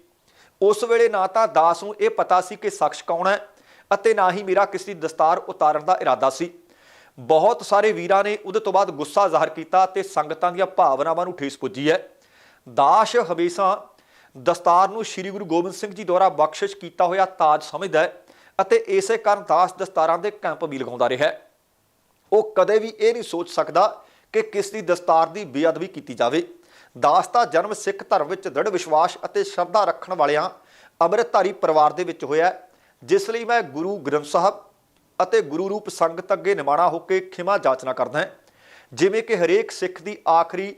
ਉਸ ਵੇਲੇ ਨਾ ਤਾਂ ਦਾਸ ਨੂੰ ਇਹ ਪਤਾ ਸੀ ਕਿ ਸ਼ਖਸ ਕੌਣ ਹੈ ਅਤੇ ਨਾ ਹੀ ਮੇਰਾ ਕਿਸੇ ਦੀ ਦਸਤਾਰ ਉਤਾਰਨ ਦਾ ਇਰਾਦਾ ਸੀ। ਬਹੁਤ ਸਾਰੇ ਵੀਰਾਂ ਨੇ ਉਹਦੇ ਤੋਂ ਬਾਅਦ ਗੁੱਸਾ ਜ਼ਾਹਰ ਕੀਤਾ ਤੇ ਸੰਗਤਾਂ ਦੀਆਂ ਭਾਵਨਾਵਾਂ ਨੂੰ ਠੇਸ ਪੁੱਜੀ ਹੈ। ਦਾਸ਼ ਹਮੇਸ਼ਾ ਦਸਤਾਰ ਨੂੰ ਸ੍ਰੀ ਗੁਰੂ ਗੋਬਿੰਦ ਸਿੰਘ ਜੀ ਦੁਆਰਾ ਬਖਸ਼ਿਸ਼ ਕੀਤਾ ਹੋਇਆ ਤਾਜ ਸਮਝਦਾ ਹੈ ਅਤੇ ਇਸੇ ਕਾਰਨ ਦਾਸ ਦਸਤਾਰਾਂ ਦੇ ਕੈਂਪ ਵੀ ਲਗਾਉਂਦਾ ਰਿਹਾ ਉਹ ਕਦੇ ਵੀ ਇਹ ਨਹੀਂ ਸੋਚ ਸਕਦਾ ਕਿ ਕਿਸ ਦੀ ਦਸਤਾਰ ਦੀ ਬੇਅਦਬੀ ਕੀਤੀ ਜਾਵੇ। ਦਾਸ ਦਾ ਜਨਮ ਸਿੱਖ ਧਰਮ ਵਿੱਚ ਦ੍ਰਿੜ ਵਿਸ਼ਵਾਸ ਅਤੇ ਸ਼ਰਧਾ ਰੱਖਣ ਵਾਲਿਆਂ ਅੰਮ੍ਰਿਤਧਾਰੀ ਪਰਿਵਾਰ ਦੇ ਵਿੱਚ ਹੋਇਆ ਜਿਸ ਲਈ ਮੈਂ ਗੁਰੂ ਗ੍ਰੰਥ ਸਾਹਿਬ ਅਤੇ ਗੁਰੂ ਰੂਪ ਸੰਗਤ ਅੱਗੇ ਨਿਮਾਣਾ ਹੋ ਕੇ ਖਿਮਾ ਜਾਚਨਾ ਕਰਦਾ ਹਾਂ। ਜਿਵੇਂ ਕਿ ਹਰੇਕ ਸਿੱਖ ਦੀ ਆਖਰੀ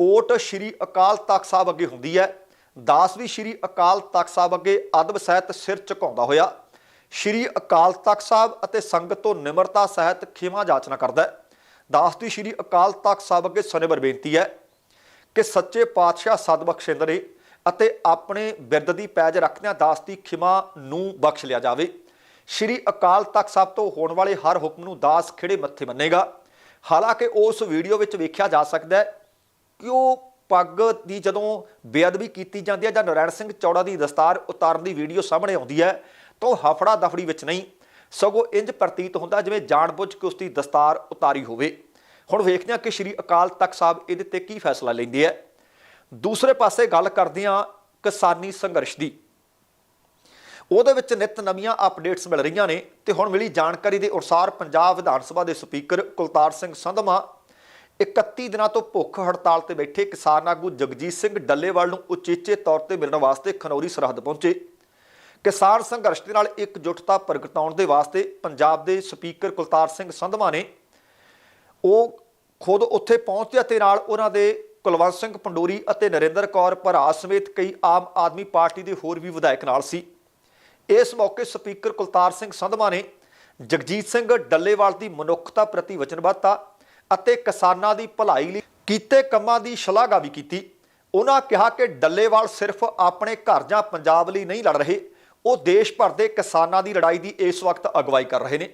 ਓਟ ਸ਼੍ਰੀ ਅਕਾਲ ਤਖਤ ਸਾਹਿਬ ਅੱਗੇ ਹੁੰਦੀ ਹੈ। ਦਾਸ ਵੀ ਸ਼੍ਰੀ ਅਕਾਲ ਤਖਤ ਸਾਹਿਬ ਅੱਗੇ ਅਦਬ ਸਹਿਤ ਸਿਰ ਝੁਕਾਉਂਦਾ ਹੋਇਆ। ਸ਼੍ਰੀ ਅਕਾਲ ਤਖਤ ਸਾਹਿਬ ਅਤੇ ਸੰਗਤ ਤੋਂ ਨਿਮਰਤਾ ਸਹਿਤ ਖਿਮਾ ਜਾਚਨਾ ਕਰਦਾ ਹੈ। ਦਾਸ ਦੀ ਸ਼੍ਰੀ ਅਕਾਲ ਤਖਤ ਸਾਹਿਬ ਅੱਗੇ ਸਨੇਬਰ ਬੇਨਤੀ ਹੈ ਕਿ ਸੱਚੇ ਪਾਤਸ਼ਾਹ ਸਦਬਖਸ਼ਿੰਦ ਨੇ ਅਤੇ ਆਪਣੇ ਬਿਰਦ ਦੀ ਪੈਜ ਰੱਖਦਿਆਂ ਦਾਸ ਦੀ ਖਿਮਾ ਨੂੰ ਬਖਸ਼ ਲਿਆ ਜਾਵੇ। ਸ਼੍ਰੀ ਅਕਾਲ ਤਖਤ ਸਾਹਿਬ ਤੋਂ ਹੋਣ ਵਾਲੇ ਹਰ ਹੁਕਮ ਨੂੰ ਦਾਸ ਖਿੜੇ ਮੱਥੇ ਮੰਨੇਗਾ। ਹਾਲਾਂਕਿ ਉਸ ਵੀਡੀਓ ਵਿੱਚ ਵੇਖਿਆ ਜਾ ਸਕਦਾ ਹੈ ਕਿ ਉਹ ਪੱਗ ਦੀ ਜਦੋਂ ਬੇਅਦਬੀ ਕੀਤੀ ਜਾਂਦੀ ਹੈ ਜਾਂ ਨਰੈਣ ਸਿੰਘ ਚੌੜਾ ਦੀ ਦਸਤਾਰ ਉਤਾਰਨ ਦੀ ਵੀਡੀਓ ਸਾਹਮਣੇ ਆਉਂਦੀ ਹੈ, ਤਾਂ ਉਹ ਹਫੜਾ ਦਫੜੀ ਵਿੱਚ ਨਹੀਂ, ਸਗੋਂ ਇੰਜ ਪ੍ਰਤੀਤ ਹੁੰਦਾ ਜਿਵੇਂ ਜਾਣਬੁੱਝ ਕੇ ਉਸ ਦੀ ਦਸਤਾਰ ਉਤਾਰੀ ਹੋਵੇ। ਹੁਣ ਵੇਖਦੇ ਹਾਂ ਕਿ ਸ਼੍ਰੀ ਅਕਾਲ ਤਖਤ ਸਾਹਿਬ ਇਹਦੇ ਤੇ ਕੀ ਫੈਸਲਾ ਲੈਂਦੇ ਹੈ। ਦੂਸਰੇ ਪਾਸੇ ਗੱਲ ਕਰਦੇ ਹਾਂ ਕਿਸਾਨੀ ਸੰਘਰਸ਼ ਦੀ। ਉਹਦੇ ਵਿੱਚ ਨਿਤ ਨਵੀਆਂ ਅਪਡੇਟਸ ਮਿਲ ਰਹੀਆਂ ਨੇ ਤੇ ਹੁਣ ਮਿਲੀ ਜਾਣਕਾਰੀ ਦੇ ਅਨੁਸਾਰ ਪੰਜਾਬ ਵਿਧਾਨ ਸਭਾ ਦੇ ਸਪੀਕਰ ਕੁਲਤਾਰ ਸਿੰਘ ਸੰਧਮਾ 31 ਦਿਨਾਂ ਤੋਂ ਭੁੱਖ ਹੜਤਾਲ ਤੇ ਬੈਠੇ ਕਿਸਾਨ ਆਗੂ ਜਗਜੀਤ ਸਿੰਘ ਡੱਲੇਵਾਲ ਨੂੰ ਉਚੇਚੇ ਤੌਰ ਤੇ ਮਿਲਣ ਵਾਸਤੇ ਖਨੌਰੀ ਸਰਹੱਦ ਪਹੁੰਚੇ। ਕਿਸਾਨ ਸੰਘਰਸ਼ ਦੇ ਨਾਲ ਇਕਜੁੱਟਤਾ ਪ੍ਰਗਟਾਉਣ ਦੇ ਵਾਸਤੇ ਪੰਜਾਬ ਦੇ ਸਪੀਕਰ ਕੁਲਤਾਰ ਸਿੰਘ ਸੰਧਮਾ ਨੇ ਉਹ ਖੁਦ ਉੱਥੇ ਪਹੁੰਚੇ ਅਤੇ ਨਾਲ ਉਹਨਾਂ ਦੇ ਕੁਲਵੰਤ ਸਿੰਘ ਪੰਡੋਰੀ ਅਤੇ ਨਰਿੰਦਰ ਕੌਰ ਭਰਾ ਸਮੇਤ ਕਈ ਆਮ ਆਦਮੀ ਪਾਰਟੀ ਦੇ ਹੋਰ ਵੀ ਵਿਧਾਇਕ ਨਾਲ ਸੀ। ਇਸ ਮੌਕੇ ਸਪੀਕਰ ਕੁਲਤਾਰ ਸਿੰਘ ਸੰਧਮਾ ਨੇ ਜਗਜੀਤ ਸਿੰਘ ਡੱਲੇਵਾਲ ਦੀ ਮਨੁੱਖਤਾ ਪ੍ਰਤੀ ਵਚਨਬੱਧਤਾ ਅਤੇ ਕਿਸਾਨਾਂ ਦੀ ਭਲਾਈ ਲਈ ਕੀਤੇ ਕੰਮਾਂ ਦੀ ਸ਼ਲਾਘਾ ਵੀ ਕੀਤੀ। ਉਹਨਾਂ ਕਿਹਾ ਕਿ ਡੱਲੇਵਾਲ ਸਿਰਫ ਆਪਣੇ ਘਰ ਜਾਂ ਪੰਜਾਬ ਲਈ ਨਹੀਂ ਲੜ ਰਹੇ, ਉਹ ਦੇਸ਼ ਭਰ ਦੇ ਕਿਸਾਨਾਂ ਦੀ ਲੜਾਈ ਦੀ ਇਸ ਵਕਤ ਅਗਵਾਈ ਕਰ ਰਹੇ ਨੇ।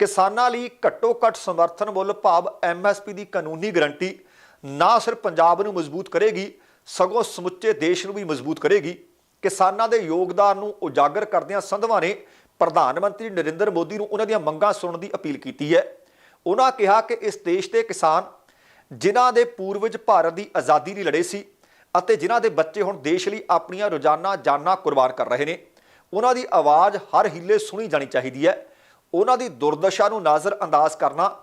ਕਿਸਾਨਾਂ ਲਈ ਘੱਟੋ ਘੱਟ ਸਮਰਥਨ ਮੁੱਲ ਭਾਵ ਐਮਐਸਪੀ ਦੀ ਕਾਨੂੰਨੀ ਗਰੰਟੀ ਨਾ ਸਿਰਫ ਪੰਜਾਬ ਨੂੰ ਮਜ਼ਬੂਤ ਕਰੇਗੀ, ਸਗੋਂ ਸਮੁੱਚੇ ਦੇਸ਼ ਨੂੰ ਵੀ ਮਜ਼ਬੂਤ ਕਰੇਗੀ। ਕਿਸਾਨਾਂ ਦੇ ਯੋਗਦਾਨ ਨੂੰ ਉਜਾਗਰ ਕਰਦਿਆਂ ਸੰਧਵਾ ਨੇ ਪ੍ਰਧਾਨ ਮੰਤਰੀ ਨਰਿੰਦਰ ਮੋਦੀ ਨੂੰ ਉਹਨਾਂ ਦੀਆਂ ਮੰਗਾਂ ਸੁਣਨ ਦੀ ਅਪੀਲ ਕੀਤੀ ਹੈ। ਉਹਨਾਂ ਕਿਹਾ ਕਿ ਇਸ ਦੇਸ਼ ਦੇ ਕਿਸਾਨ ਜਿਨ੍ਹਾਂ ਦੇ ਪੂਰਵਜ ਭਾਰਤ ਦੀ ਆਜ਼ਾਦੀ ਲਈ ਲੜੇ ਸੀ ਅਤੇ ਜਿਨ੍ਹਾਂ ਦੇ ਬੱਚੇ ਹੁਣ ਦੇਸ਼ ਲਈ ਆਪਣੀਆਂ ਰੋਜ਼ਾਨਾ ਜਾਨਾਂ ਕੁਰਬਾਨ ਕਰ ਰਹੇ ਨੇ, ਉਹਨਾਂ ਦੀ ਆਵਾਜ਼ ਹਰ ਹਿੱਲੇ ਸੁਣੀ ਜਾਣੀ ਚਾਹੀਦੀ ਹੈ। ਉਹਨਾਂ ਦੀ ਦੁਰਦਸ਼ਾ ਨੂੰ ਨਜ਼ਰ ਅੰਦਾਜ਼ ਕਰਨਾ,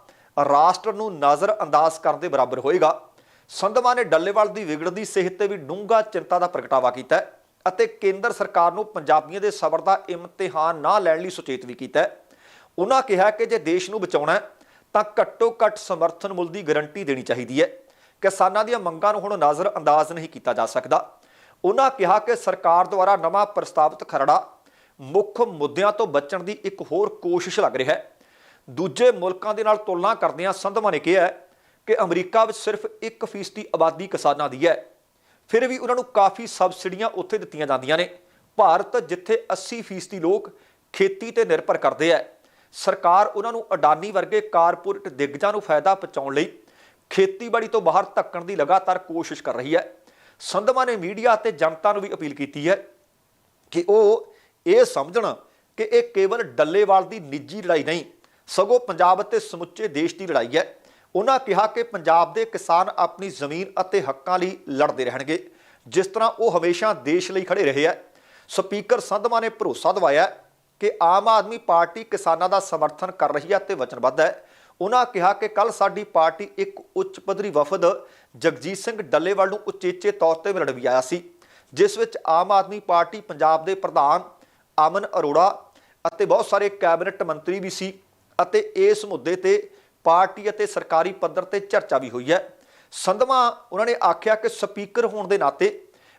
ਰਾਸ਼ਟਰ ਨੂੰ ਨਜ਼ਰ ਅੰਦਾਜ਼ ਕਰਨ ਦੇ ਬਰਾਬਰ ਹੋਏਗਾ। ਸੰਧਵਾ ਨੇ ਡੱਲੇਵਾਲ ਦੀ ਵਿਗੜਦੀ ਸਿਹਤ ਤੇ ਵੀ ਡੂੰਘਾ ਚਿੰਤਾ ਦਾ ਪ੍ਰਗਟਾਵਾ ਕੀਤਾ ਹੈ। ਅਤੇ ਕੇਂਦਰ ਸਰਕਾਰ ਨੂੰ ਪੰਜਾਬੀਆਂ ਦੇ ਸਬਰ ਦਾ ਇਮਤਿਹਾਨ ਨਾ ਲੈਣ ਲਈ ਸੁਚੇਤ ਵੀ ਕੀਤਾ ਹੈ। ਉਹਨਾਂ ਕਿਹਾ ਕਿ ਜੇ ਦੇਸ਼ ਨੂੰ ਬਚਾਉਣਾ ਹੈ, ਤਾਂ ਘੱਟੋ ਘੱਟ ਸਮਰਥਨ ਮੁੱਲ ਦੀ ਗਾਰੰਟੀ ਦੇਣੀ ਚਾਹੀਦੀ ਹੈ। ਕਿਸਾਨਾਂ ਦੀਆਂ ਮੰਗਾਂ ਨੂੰ ਹੁਣ ਨਜ਼ਰ ਅੰਦਾਜ਼ ਨਹੀਂ ਕੀਤਾ ਜਾ ਸਕਦਾ। ਉਹਨਾਂ ਕਿਹਾ ਕਿ ਸਰਕਾਰ ਦੁਆਰਾ ਨਵਾਂ ਪ੍ਰਸਤਾਵਿਤ ਖਰੜਾ ਮੁੱਖ ਮੁੱਦਿਆਂ ਤੋਂ ਬਚਣ ਦੀ ਇੱਕ ਹੋਰ ਕੋਸ਼ਿਸ਼ ਲੱਗ ਰਿਹਾ ਹੈ। ਦੂਜੇ ਮੁਲਕਾਂ ਦੇ ਨਾਲ ਤੁਲਨਾ ਕਰਦਿਆਂ ਸੰਧਵਾ ਨੇ ਕਿਹਾ ਕਿ ਅਮਰੀਕਾ ਵਿੱਚ ਸਿਰਫ 1% ਆਬਾਦੀ ਕਿਸਾਨਾਂ ਦੀ ਹੈ। ਫਿਰ ਵੀ ਉਹਨਾਂ ਨੂੰ ਕਾਫੀ ਸਬਸਿਡੀਆਂ ਉੱਥੇ ਦਿੱਤੀਆਂ ਜਾਂਦੀਆਂ ਨੇ। ਭਾਰਤ ਜਿੱਥੇ 80% ਲੋਕ ਖੇਤੀ ਤੇ ਨਿਰਭਰ ਕਰਦੇ ਹੈ ਸਰਕਾਰ ਉਹਨਾਂ ਨੂੰ ਅਡਾਨੀ ਵਰਗੇ ਕਾਰਪੋਰੇਟ ਦਿੱਗਜਾਂ ਨੂੰ ਫਾਇਦਾ ਪਹੁੰਚਾਉਣ ਲਈ ਖੇਤੀਬਾੜੀ ਤੋਂ ਬਾਹਰ ਧੱਕਣ ਦੀ ਲਗਾਤਾਰ ਕੋਸ਼ਿਸ਼ ਕਰ ਰਹੀ ਹੈ। ਸੰਧਮਾ ਨੇ ਮੀਡੀਆ ਅਤੇ ਜਨਤਾ ਨੂੰ ਵੀ ਅਪੀਲ ਕੀਤੀ ਹੈ ਕਿ ਉਹ ਇਹ ਸਮਝਣ ਕਿ ਇਹ ਕੇਵਲ ਡੱਲੇਵਾਲ ਦੀ ਨਿੱਜੀ ਲੜਾਈ ਨਹੀਂ, ਸਗੋਂ ਪੰਜਾਬ ਅਤੇ ਸਮੁੱਚੇ ਦੇਸ਼ ਦੀ ਲੜਾਈ ਹੈ। ਉਹਨਾਂ ਕਿਹਾ ਕਿ ਪੰਜਾਬ ਦੇ ਕਿਸਾਨ ਆਪਣੀ ਜ਼ਮੀਨ ਅਤੇ ਹੱਕਾਂ ਲਈ ਲੜਦੇ ਰਹਿਣਗੇ, ਜਿਸ ਤਰ੍ਹਾਂ ਉਹ ਹਮੇਸ਼ਾ ਦੇਸ਼ ਲਈ ਖੜੇ ਰਹੇ ਹੈ ਸਪੀਕਰ ਸੰਧਮਾ ਨੇ ਭਰੋਸਾ ਦਿਵਾਇਆ ਕਿ ਆਮ ਆਦਮੀ ਪਾਰਟੀ ਕਿਸਾਨਾਂ ਦਾ ਸਮਰਥਨ ਕਰ ਰਹੀ ਹੈ ਤੇ ਵਚਨਬੱਧ ਹੈ। ਉਹਨਾਂ ਕਿਹਾ ਕਿ ਕੱਲ ਸਾਡੀ ਪਾਰਟੀ ਇੱਕ ਉੱਚ ਪੱਧਰੀ ਵਫਦ ਜਗਜੀਤ ਸਿੰਘ ਡੱਲੇਵਾਲ ਨੂੰ ਉਚੇਚੇ ਤੌਰ ਤੇ ਮਿਲਣ ਵੀ ਆਇਆ ਸੀ, ਜਿਸ ਵਿੱਚ ਆਮ ਆਦਮੀ ਪਾਰਟੀ ਪੰਜਾਬ ਦੇ ਪ੍ਰਧਾਨ ਅਮਨ ਅਰੋੜਾ ਅਤੇ ਬਹੁਤ ਸਾਰੇ ਕੈਬਨਿਟ ਮੰਤਰੀ ਵੀ ਸੀ ਅਤੇ ਇਸ ਮੁੱਦੇ ਤੇ ਪਾਰਟੀ ਅਤੇ ਸਰਕਾਰੀ ਪੱਧਰ ਤੇ ਚਰਚਾ ਵੀ ਹੋਈ ਹੈ। ਸੰਧਵਾ ਉਹਨਾਂ ਨੇ ਆਖਿਆ ਕਿ ਸਪੀਕਰ ਹੋਣ ਦੇ ਨਾਤੇ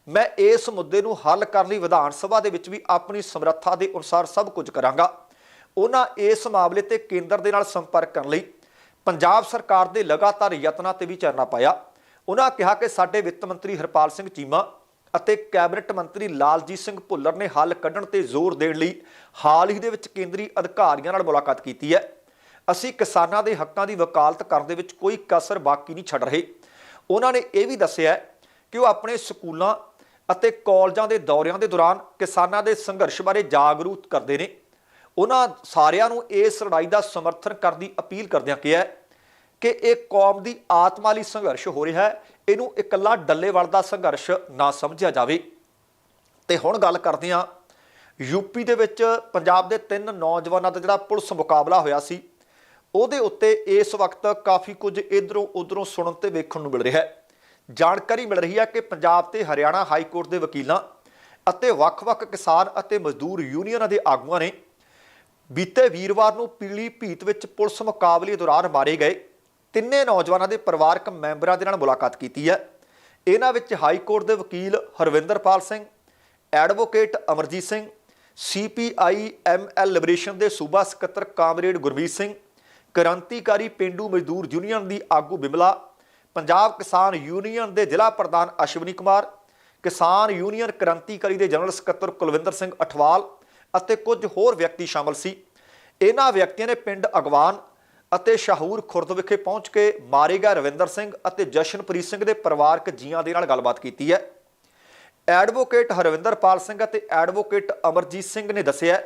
ਮੈਂ ਇਸ ਮੁੱਦੇ ਨੂੰ ਹੱਲ ਕਰਨ ਲਈ ਵਿਧਾਨ ਸਭਾ ਦੇ ਵਿੱਚ ਵੀ ਆਪਣੀ ਸਮਰੱਥਾ ਦੇ ਅਨੁਸਾਰ ਸਭ ਕੁਝ ਕਰਾਂਗਾ। ਉਹਨਾਂ ਇਸ ਮਾਮਲੇ ਤੇ ਕੇਂਦਰ ਦੇ ਨਾਲ ਸੰਪਰਕ ਕਰਨ ਲਈ ਪੰਜਾਬ ਸਰਕਾਰ ਦੇ ਲਗਾਤਾਰ ਯਤਨਾਂ ਤੇ ਵੀ ਚਰਨਾ ਪਾਇਆ। ਉਹਨਾਂ ਕਿਹਾ ਕਿ ਸਾਡੇ ਵਿੱਤ ਮੰਤਰੀ ਹਰਪਾਲ ਸਿੰਘ ਚੀਮਾ ਅਤੇ ਕੈਬਨਿਟ ਮੰਤਰੀ ਲਾਲਜੀਤ ਸਿੰਘ ਭੁੱਲਰ ਨੇ ਹੱਲ ਕੱਢਣ ਤੇ ਜ਼ੋਰ ਦੇਣ ਲਈ ਹਾਲ ਹੀ ਦੇ ਵਿੱਚ ਕੇਂਦਰੀ ਅਧਿਕਾਰੀਆਂ ਨਾਲ ਮੁਲਾਕਾਤ ਕੀਤੀ ਹੈ। ਅਸੀਂ ਕਿਸਾਨਾਂ ਦੇ ਹੱਕਾਂ ਦੀ ਵਕਾਲਤ ਕਰਨ ਦੇ ਵਿੱਚ ਕੋਈ ਕਸਰ ਬਾਕੀ ਨਹੀਂ ਛੱਡ ਰਹੇ। ਉਹਨਾਂ ਨੇ ਇਹ ਵੀ ਦੱਸਿਆ ਕਿ ਉਹ ਆਪਣੇ ਸਕੂਲਾਂ ਅਤੇ ਕਾਲਜਾਂ ਦੇ ਦੌਰਿਆਂ ਦੇ ਦੌਰਾਨ ਕਿਸਾਨਾਂ ਦੇ ਸੰਘਰਸ਼ ਬਾਰੇ ਜਾਗਰੂਕ ਕਰਦੇ ਨੇ। ਉਹਨਾਂ ਸਾਰਿਆਂ ਨੂੰ ਇਸ ਲੜਾਈ ਦਾ ਸਮਰਥਨ ਕਰਨ ਦੀ ਅਪੀਲ ਕਰਦਿਆਂ ਕਿਹਾ ਕਿ ਇਹ ਕੌਮ ਦੀ ਆਤਮਾ ਲਈ ਸੰਘਰਸ਼ ਹੋ ਰਿਹਾ ਹੈ। ਇਹਨੂੰ ਇਕੱਲਾ ਡੱਲੇਵਾਲ ਦਾ ਸੰਘਰਸ਼ ਨਾ ਸਮਝਿਆ ਜਾਵੇ। ਤੇ ਹੁਣ ਗੱਲ ਕਰਦੇ ਹਾਂ ਯੂਪੀ ਦੇ ਵਿੱਚ ਪੰਜਾਬ ਦੇ ਤਿੰਨ ਨੌਜਵਾਨਾਂ ਦਾ ਜਿਹੜਾ ਪੁਲਿਸ ਮੁਕਾਬਲਾ ਹੋਇਆ ਸੀ। ਉਹਦੇ ਉੱਤੇ ਇਸ ਵਕਤ ਕਾਫੀ ਕੁਝ ਇਧਰੋਂ ਉਧਰੋਂ ਸੁਣਨ ਤੇ ਵੇਖਣ ਨੂੰ ਮਿਲ ਰਿਹਾ ਹੈ। ਜਾਣਕਾਰੀ ਮਿਲ ਰਹੀ ਹੈ ਕਿ ਪੰਜਾਬ ਤੇ ਹਰਿਆਣਾ ਹਾਈ ਕੋਰਟ ਦੇ ਵਕੀਲਾਂ ਅਤੇ ਵੱਖ-ਵੱਖ ਕਿਸਾਨ ਅਤੇ ਮਜ਼ਦੂਰ ਯੂਨੀਅਨਾਂ ਦੇ ਆਗੂਆਂ ਨੇ ਬੀਤੇ ਵੀਰਵਾਰ ਨੂੰ ਪੀਲੀ ਭੀਤ ਵਿੱਚ ਪੁਲਿਸ ਮੁਕਾਬਲੇ ਦੌਰਾਨ ਮਾਰੇ ਗਏ। ਤਿੰਨੇ ਨੌਜਵਾਨਾਂ ਦੇ ਪਰਿਵਾਰਕ ਮੈਂਬਰਾਂ ਦੇ ਨਾਲ ਮੁਲਾਕਾਤ ਕੀਤੀ ਹੈ। ਇਹਨਾਂ ਵਿੱਚ ਹਾਈ ਕੋਰਟ ਦੇ ਵਕੀਲ Harvinderpal Singh, advocate Amarjit Singh, CPI ML liberation ਦੇ ਸੂਬਾ ਸਕੱਤਰ ਕਾਮਰੇਡ ਗੁਰਮੀਤ ਸਿੰਘ ਕ੍ਰਾਂਤੀਕਾਰੀ ਪਿੰਡੂ ਮਜ਼ਦੂਰ ਯੂਨੀਅਨ ਦੀ ਆਗੂ ਬਿਮਲਾ, ਪੰਜਾਬ ਕਿਸਾਨ ਯੂਨੀਅਨ ਦੇ ਜ਼ਿਲ੍ਹਾ ਪ੍ਰਧਾਨ ਅਸ਼ਵਨੀ ਕੁਮਾਰ, ਕਿਸਾਨ ਯੂਨੀਅਨ ਕ੍ਰਾਂਤੀਕਾਰੀ ਦੇ ਜਨਰਲ ਸਕੱਤਰ ਕੁਲਵਿੰਦਰ ਸਿੰਘ ਅਠਵਾਲ ਅਤੇ ਕੁਝ ਹੋਰ ਵਿਅਕਤੀ ਸ਼ਾਮਲ ਸੀ। ਇਹਨਾਂ ਵਿਅਕਤੀਆਂ ਨੇ ਪਿੰਡ ਅਗਵਾਨ ਅਤੇ ਸ਼ਾਹੂਰ ਖੁਰਦ ਵਿਖੇ ਪਹੁੰਚ ਕੇ ਮਾਰੇ ਗਏ ਰਵਿੰਦਰ ਸਿੰਘ ਅਤੇ ਜਸ਼ਨਪ੍ਰੀਤ ਸਿੰਘ ਦੇ ਪਰਿਵਾਰਕ ਜੀਆਂ ਦੇ ਨਾਲ ਗੱਲਬਾਤ ਕੀਤੀ ਹੈ। ਐਡਵੋਕੇਟ ਹਰਵਿੰਦਰਪਾਲ ਸਿੰਘ ਅਤੇ ਐਡਵੋਕੇਟ ਅਮਰਜੀਤ ਸਿੰਘ ਨੇ ਦੱਸਿਆ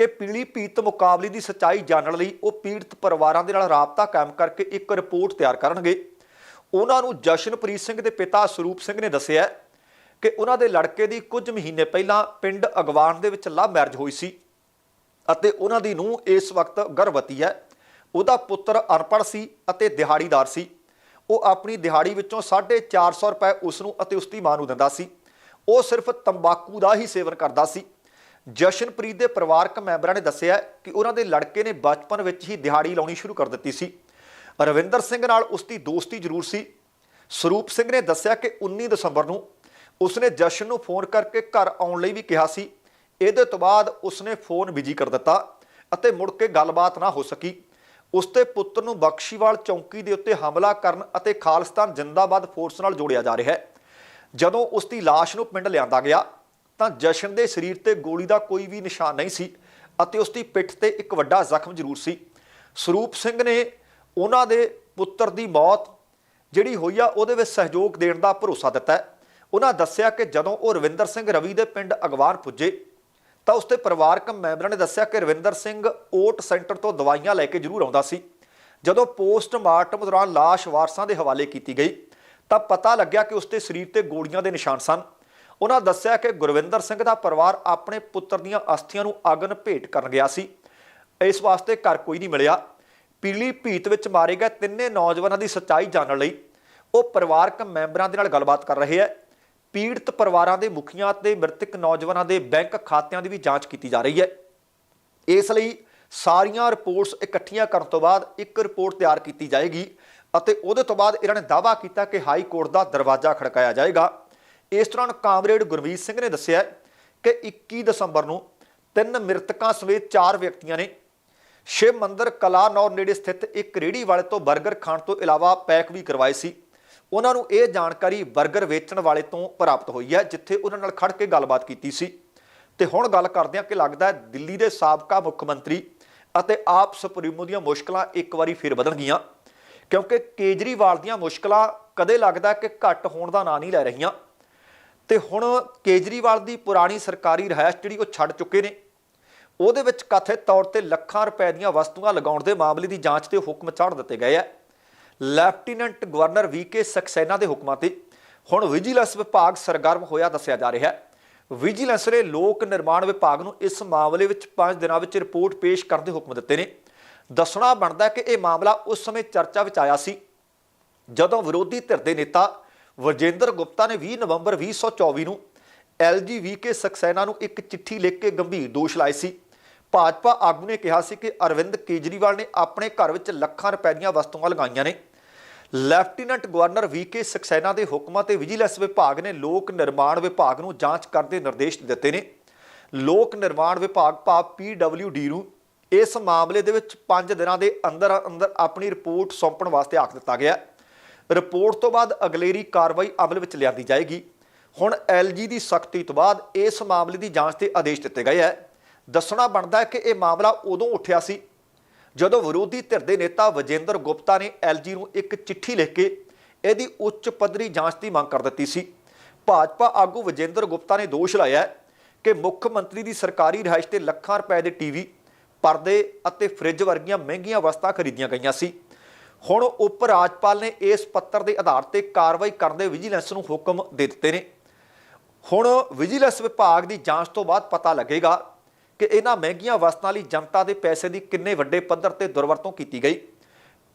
ਕਿ ਪੀਲੀ ਭੀਤ ਮੁਕਾਬਲੇ ਦੀ ਸੱਚਾਈ ਜਾਣਨ ਲਈ ਉਹ ਪੀੜਤ ਪਰਿਵਾਰਾਂ ਦੇ ਨਾਲ ਰਾਬਤਾ ਕਾਇਮ ਕਰਕੇ ਇੱਕ ਰਿਪੋਰਟ ਤਿਆਰ ਕਰਨਗੇ। ਉਹਨਾਂ ਨੂੰ ਜਸ਼ਨਪ੍ਰੀਤ ਸਿੰਘ ਦੇ ਪਿਤਾ ਸਰੂਪ ਸਿੰਘ ਨੇ ਦੱਸਿਆ ਕਿ ਉਹਨਾਂ ਦੇ ਲੜਕੇ ਦੀ ਕੁਝ ਮਹੀਨੇ ਪਹਿਲਾਂ ਪਿੰਡ ਅਗਵਾਨ ਦੇ ਵਿੱਚ ਲਵ ਮੈਰਿਜ ਹੋਈ ਸੀ ਅਤੇ ਉਹਨਾਂ ਦੀ ਨੂੰਹ ਇਸ ਵਕਤ ਗਰਭਵਤੀ ਹੈ। ਉਹਦਾ ਪੁੱਤਰ ਅਨਪੜ੍ਹ ਸੀ ਅਤੇ ਦਿਹਾੜੀਦਾਰ ਸੀ। ਉਹ ਆਪਣੀ ਦਿਹਾੜੀ ਵਿੱਚੋਂ 450 ਰੁਪਏ ਉਸ ਨੂੰ ਅਤੇ ਉਸ ਦੀ ਮਾਂ ਨੂੰ ਦਿੰਦਾ ਸੀ। ਉਹ ਸਿਰਫ ਤੰਬਾਕੂ ਦਾ ਹੀ ਸੇਵਨ ਕਰਦਾ ਸੀ। ਜਸ਼ਨਪ੍ਰੀਤ ਦੇ ਪਰਿਵਾਰਕ ਮੈਂਬਰਾਂ ਨੇ ਦੱਸਿਆ ਕਿ ਉਹਨਾਂ ਦੇ ਲੜਕੇ ਨੇ ਬਚਪਨ ਵਿੱਚ ਹੀ ਦਿਹਾੜੀ ਲਾਉਣੀ ਸ਼ੁਰੂ ਕਰ ਦਿੱਤੀ ਸੀ। ਰਵਿੰਦਰ ਸਿੰਘ ਨਾਲ ਉਸ ਦੀ ਦੋਸਤੀ ਜ਼ਰੂਰ ਸੀ। ਸਰੂਪ ਸਿੰਘ ਨੇ ਦੱਸਿਆ ਕਿ 19 ਦਸੰਬਰ ਨੂੰ ਉਸਨੇ ਜਸ਼ਨ ਨੂੰ ਫੋਨ ਕਰਕੇ ਘਰ ਆਉਣ ਲਈ ਵੀ ਕਿਹਾ ਸੀ। ਇਹਦੇ ਤੋਂ ਬਾਅਦ ਉਸਨੇ ਫੋਨ ਬਿਜ਼ੀ ਕਰ ਦਿੱਤਾ ਅਤੇ ਮੁੜ ਕੇ ਗੱਲਬਾਤ ਨਾ ਹੋ ਸਕੀ। ਉਸ ਤੇ ਪੁੱਤਰ ਨੂੰ ਬਖਸ਼ੀਵਾਲ ਚੌਂਕੀ ਦੇ ਉੱਤੇ ਹਮਲਾ ਕਰਨ ਅਤੇ ਖਾਲਿਸਤਾਨ ਜਿੰਦਾਬਾਦ ਫੋਰਸ ਨਾਲ ਜੋੜਿਆ ਜਾ ਰਿਹਾ ਹੈ। ਜਦੋਂ ਉਸ ਦੀ ਲਾਸ਼ ਨੂੰ ਪਿੰਡ ਲਿਆਂਦਾ ਗਿਆ ਤਾਂ ਜਸ਼ਨ ਦੇ ਸਰੀਰ ਤੇ ਗੋਲੀ ਦਾ ਕੋਈ ਵੀ ਨਿਸ਼ਾਨ ਨਹੀਂ ਸੀ ਅਤੇ ਉਸ ਦੀ ਪਿੱਠ ਤੇ ਇੱਕ ਵੱਡਾ ਜ਼ਖਮ ਜ਼ਰੂਰ ਸੀ। ਸਰੂਪ ਸਿੰਘ ਨੇ ਉਹਨਾਂ ਦੇ ਪੁੱਤਰ ਦੀ ਮੌਤ, ਜਿਹੜੀ ਹੋਈ ਆ, ਉਹਦੇ ਵਿੱਚ ਸਹਿਯੋਗ ਦੇਣ ਦਾ ਭਰੋਸਾ ਦਿੱਤਾ। ਹੈ ਉਹਨਾਂ ਦੱਸਿਆ ਕਿ ਜਦੋਂ ਉਹ ਰਵਿੰਦਰ ਸਿੰਘ ਰਵੀ ਦੇ ਪਿੰਡ ਅਗਵਾਨ ਪੁੱਜੇ, ਤਾਂ ਉਸਦੇ ਪਰਿਵਾਰਕ ਮੈਂਬਰਾਂ ਨੇ ਦੱਸਿਆ ਕਿ ਰਵਿੰਦਰ ਸਿੰਘ ਓਟ ਸੈਂਟਰ ਤੋਂ ਦਵਾਈਆਂ ਲੈ ਕੇ ਜ਼ਰੂਰ ਆਉਂਦਾ ਸੀ। ਜਦੋਂ ਪੋਸਟਮਾਰਟਮ ਦੌਰਾਨ ਲਾਸ਼ ਵਾਰਸਾਂ ਦੇ ਹਵਾਲੇ ਕੀਤੀ ਗਈ, ਤਾਂ ਪਤਾ ਲੱਗਿਆ ਕਿ ਉਸਦੇ ਸਰੀਰ ਤੇ ਗੋਲੀਆਂ ਦੇ ਨਿਸ਼ਾਨ ਸਨ। ਉਹਨਾਂ ਦੱਸਿਆ ਕਿ ਗੁਰਵਿੰਦਰ ਸਿੰਘ ਦਾ ਪਰਿਵਾਰ ਆਪਣੇ ਪੁੱਤਰ ਦੀਆਂ ਅਸਥੀਆਂ ਨੂੰ ਅਗਨ ਭੇਟ ਕਰਨ ਗਿਆ ਸੀ। ਇਸ ਵਾਸਤੇ ਘਰ ਕੋਈ ਨਹੀਂ ਮਿਲਿਆ। ਪੀਲੀ ਭੀਤ ਵਿੱਚ ਮਾਰੇ ਗਏ ਤਿੰਨੇ ਨੌਜਵਾਨਾਂ ਦੀ ਸੱਚਾਈ ਜਾਣਨ ਲਈ ਉਹ ਪਰਿਵਾਰਕ ਮੈਂਬਰਾਂ ਦੇ ਨਾਲ ਗੱਲਬਾਤ ਕਰ ਰਹੇ ਹੈ। ਪੀੜਤ ਪਰਿਵਾਰਾਂ ਦੇ ਮੁਖੀਆਂ ਤੇ ਮ੍ਰਿਤਕ ਨੌਜਵਾਨਾਂ ਦੇ ਬੈਂਕ ਖਾਤਿਆਂ ਦੀ ਵੀ ਜਾਂਚ ਕੀਤੀ ਜਾ ਰਹੀ ਹੈ। ਇਸ ਲਈ ਸਾਰੀਆਂ ਰਿਪੋਰਟਸ ਇਕੱਠੀਆਂ ਕਰਨ ਤੋਂ ਬਾਅਦ ਇੱਕ ਰਿਪੋਰਟ ਤਿਆਰ ਕੀਤੀ ਜਾਏਗੀ ਅਤੇ ਉਹਦੇ ਤੋਂ ਬਾਅਦ ਇਹਨਾਂ ਨੇ ਦਾਅਵਾ ਕੀਤਾ ਕਿ ਹਾਈ ਕੋਰਟ ਦਾ ਦਰਵਾਜ਼ਾ ਖੜਕਾਇਆ ਜਾਏਗਾ। ਇਸ ਦੌਰਾਨ ਕਾਮਰੇਡ ਗੁਰਮੀਤ ਸਿੰਘ ਨੇ ਦੱਸਿਆ ਕਿ 21 ਦਸੰਬਰ ਨੂੰ ਤਿੰਨ ਮ੍ਰਿਤਕਾਂ ਸਮੇਤ ਚਾਰ ਵਿਅਕਤੀਆਂ ਨੇ ਸ਼ਿਵ ਮੰਦਿਰ, ਕਲਾਨੌਰ ਨੇੜੇ ਸਥਿਤ ਇੱਕ ਰੇੜੀ ਵਾਲੇ ਤੋਂ 버ਗਰ ਖਾਣ ਤੋਂ ਇਲਾਵਾ ਪੈਕ ਵੀ ਕਰਵਾਏ ਸੀ। ਉਹਨਾਂ ਨੂੰ ਇਹ ਜਾਣਕਾਰੀ 버ਗਰ ਵੇਚਣ ਵਾਲੇ ਤੋਂ ਪ੍ਰਾਪਤ ਹੋਈ ਹੈ, ਜਿੱਥੇ ਉਹਨਾਂ ਨਾਲ ਖੜ ਕੇ ਗੱਲਬਾਤ ਕੀਤੀ ਸੀ। ਤੇ ਹੁਣ ਗੱਲ ਕਰਦੇ ਹਾਂ ਕਿ ਲੱਗਦਾ ਦਿੱਲੀ ਦੇ ਸਾਬਕਾ ਮੁੱਖ ਮੰਤਰੀ ਅਤੇ ਆਪ ਸੁਪਰੀਮੋ ਦੀਆਂ ਮੁਸ਼ਕਲਾਂ ਇੱਕ ਵਾਰੀ ਫਿਰ ਵਧਣਗੀਆਂ, ਕਿਉਂਕਿ ਕੇਜਰੀਵਾਲ ਦੀਆਂ ਮੁਸ਼ਕਲਾਂ ਕਦੇ ਲੱਗਦਾ ਕਿ ਘੱਟ ਹੋਣ ਦਾ ਨਾਂ ਨਹੀਂ ਲੈ ਰਹੀਆਂ। ਤੇ ਹੁਣ ਕੇਜਰੀਵਾਲ ਦੀ ਪੁਰਾਣੀ ਸਰਕਾਰੀ ਰਿਹਾਇਸ਼ ਜਿਹੜੀ ਉਹ ਛੱਡ ਚੁੱਕੇ ਨੇ। ਉਹਦੇ ਵਿੱਚ ਕਥਿਤ ਤੌਰ ਤੇ ਲੱਖਾਂ ਰੁਪਏ ਦੀਆਂ ਵਸਤੂਆਂ ਲਗਾਉਣ ਦੇ ਮਾਮਲੇ ਦੀ ਜਾਂਚ ਤੇ ਹੁਕਮ ਚਾੜ ਦਿੱਤੇ ਗਏ ਆ। ਲੈਫਟੀਨੈਂਟ ਗਵਰਨਰ ਵੀਕੇ ਸਕਸੈਨਾ ਦੇ ਹੁਕਮਾਂ ਤੇ ਹੁਣ ਵਿਜੀਲੈਂਸ ਵਿਭਾਗ ਸਰਗਰਮ ਹੋਇਆ ਦੱਸਿਆ ਜਾ ਰਿਹਾ ਹੈ। ਵਿਜੀਲੈਂਸ ਨੇ ਲੋਕ ਨਿਰਮਾਣ ਵਿਭਾਗ ਨੂੰ ਇਸ ਮਾਮਲੇ ਵਿੱਚ 5 ਦਿਨਾਂ ਵਿੱਚ ਰਿਪੋਰਟ ਪੇਸ਼ ਕਰਨ ਦੇ ਹੁਕਮ ਦਿੱਤੇ ਨੇ। ਦੱਸਣਾ ਬਣਦਾ ਕਿ ਇਹ ਮਾਮਲਾ ਉਸ ਸਮੇਂ ਚਰਚਾ ਵਿੱਚ ਆਇਆ ਸੀ। ਜਦੋਂ ਵਿਰੋਧੀ ਧਿਰ ਦੇ ਨੇਤਾ ਵਰਜੇਂਦਰ ਗੁਪਤਾ ਨੇ 20 ਨਵੰਬਰ 2024 ਨੂੰ ਐਲਜੀ ਕੇ ਸਕਸੈਨਾ ਨੂੰ ਇੱਕ ਚਿੱਠੀ ਲਿਖ ਕੇ ਗੰਭੀਰ ਦੋਸ਼ ਲਾਏ ਸੀ। ਭਾਜਪਾ ਆਗੂ ਨੇ ਕਿਹਾ ਸੀ ਕਿ ਅਰਵਿੰਦ ਕੇਜਰੀਵਾਲ ਨੇ ਆਪਣੇ ਘਰ ਵਿੱਚ ਲੱਖਾਂ ਰੁਪਏ ਦੀਆਂ ਵਸਤੂਆਂ ਲਗਾਈਆਂ ਨੇ। ਲੈਫਟੀਨੈਂਟ ਗਵਰਨਰ ਵੀਕੇ ਸਕਸੈਨਾ ਦੇ ਹੁਕਮਾਂ ਤੇ ਵਿਜੀਲੈਂਸ ਵਿਭਾਗ ਨੇ ਲੋਕ ਨਿਰਮਾਣ ਵਿਭਾਗ ਨੂੰ ਜਾਂਚ ਕਰਨ ਦੇ ਨਿਰਦੇਸ਼ ਦਿੱਤੇ ਨੇ। ਲੋਕ ਨਿਰਮਾਣ ਵਿਭਾਗ ਭਾਵ ਪੀਡਬਲਯੂਡੀ ਨੂੰ ਇਸ ਮਾਮਲੇ ਦੇ ਵਿੱਚ 5 ਦਿਨਾਂ ਦੇ ਅੰਦਰ ਅੰਦਰ ਆਪਣੀ ਰਿਪੋਰਟ ਸੌਂਪਣ ਵਾਸਤੇ ਆਖ ਦਿੱਤਾ ਗਿਆ। ਹੈ। ਰਿਪੋਰਟ ਤੋਂ ਬਾਅਦ ਅਗਲੇਰੀ ਕਾਰਵਾਈ ਅਮਲ ਵਿੱਚ ਲਿਆਂਦੀ ਜਾਏਗੀ। ਹੁਣ ਐਲਜੀ ਦੀ ਸਖਤੀ ਤੋਂ ਬਾਅਦ ਇਸ ਮਾਮਲੇ ਦੀ ਜਾਂਚ ਦੇ ਆਦੇਸ਼ ਦਿੱਤੇ ਗਏ ਹੈ। ਦੱਸਣਾ ਬਣਦਾ ਹੈ ਕਿ ਇਹ ਮਾਮਲਾ ਉਦੋਂ ਉੱਠਿਆ ਸੀ ਜਦੋਂ ਵਿਰੋਧੀ ਧਿਰ ਦੇ ਨੇਤਾ ਵਜੇਂਦਰ ਗੁਪਤਾ ਨੇ ਐਲਜੀ ਨੂੰ ਇੱਕ ਚਿੱਠੀ ਲਿਖ ਕੇ ਇਹਦੀ ਉੱਚ ਪੱਧਰੀ ਜਾਂਚ ਦੀ ਮੰਗ ਕਰ ਦਿੱਤੀ ਸੀ। ਭਾਜਪਾ ਆਗੂ ਵਜੇਂਦਰ ਗੁਪਤਾ ਨੇ ਦੋਸ਼ ਲਾਇਆ ਕਿ ਮੁੱਖ ਮੰਤਰੀ ਦੀ ਸਰਕਾਰੀ ਰਿਹਾਇਸ਼ ਤੇ ਲੱਖਾਂ ਰੁਪਏ ਦੇ ਟੀਵੀ, ਪਰਦੇ ਅਤੇ ਫ੍ਰਿਜ ਵਰਗੀਆਂ ਮਹਿੰਗੀਆਂ ਵਸਤਾਂ ਖਰੀਦੀਆਂ ਗਈਆਂ ਸੀ। ਹੁਣ ਉਪ ਰਾਜਪਾਲ ਨੇ ਇਸ ਪੱਤਰ ਦੇ ਆਧਾਰ ਤੇ ਕਾਰਵਾਈ ਕਰਨ ਦੇ ਵਿਜੀਲੈਂਸ ਨੂੰ ਹੁਕਮ ਦੇ ਦਿੱਤੇ ਨੇ। ਹੁਣ ਵਿਜੀਲੈਂਸ ਵਿਭਾਗ ਦੀ ਜਾਂਚ ਤੋਂ ਬਾਅਦ ਪਤਾ ਲੱਗੇਗਾ ਕਿ ਇਹਨਾਂ ਮਹਿੰਗੀਆਂ ਵਸਤਾਂ ਲਈ ਜਨਤਾ ਦੇ ਪੈਸੇ ਦੀ ਕਿੰਨੇ ਵੱਡੇ ਪੱਧਰ ਤੇ ਦੁਰਵਰਤੋਂ ਕੀਤੀ ਗਈ।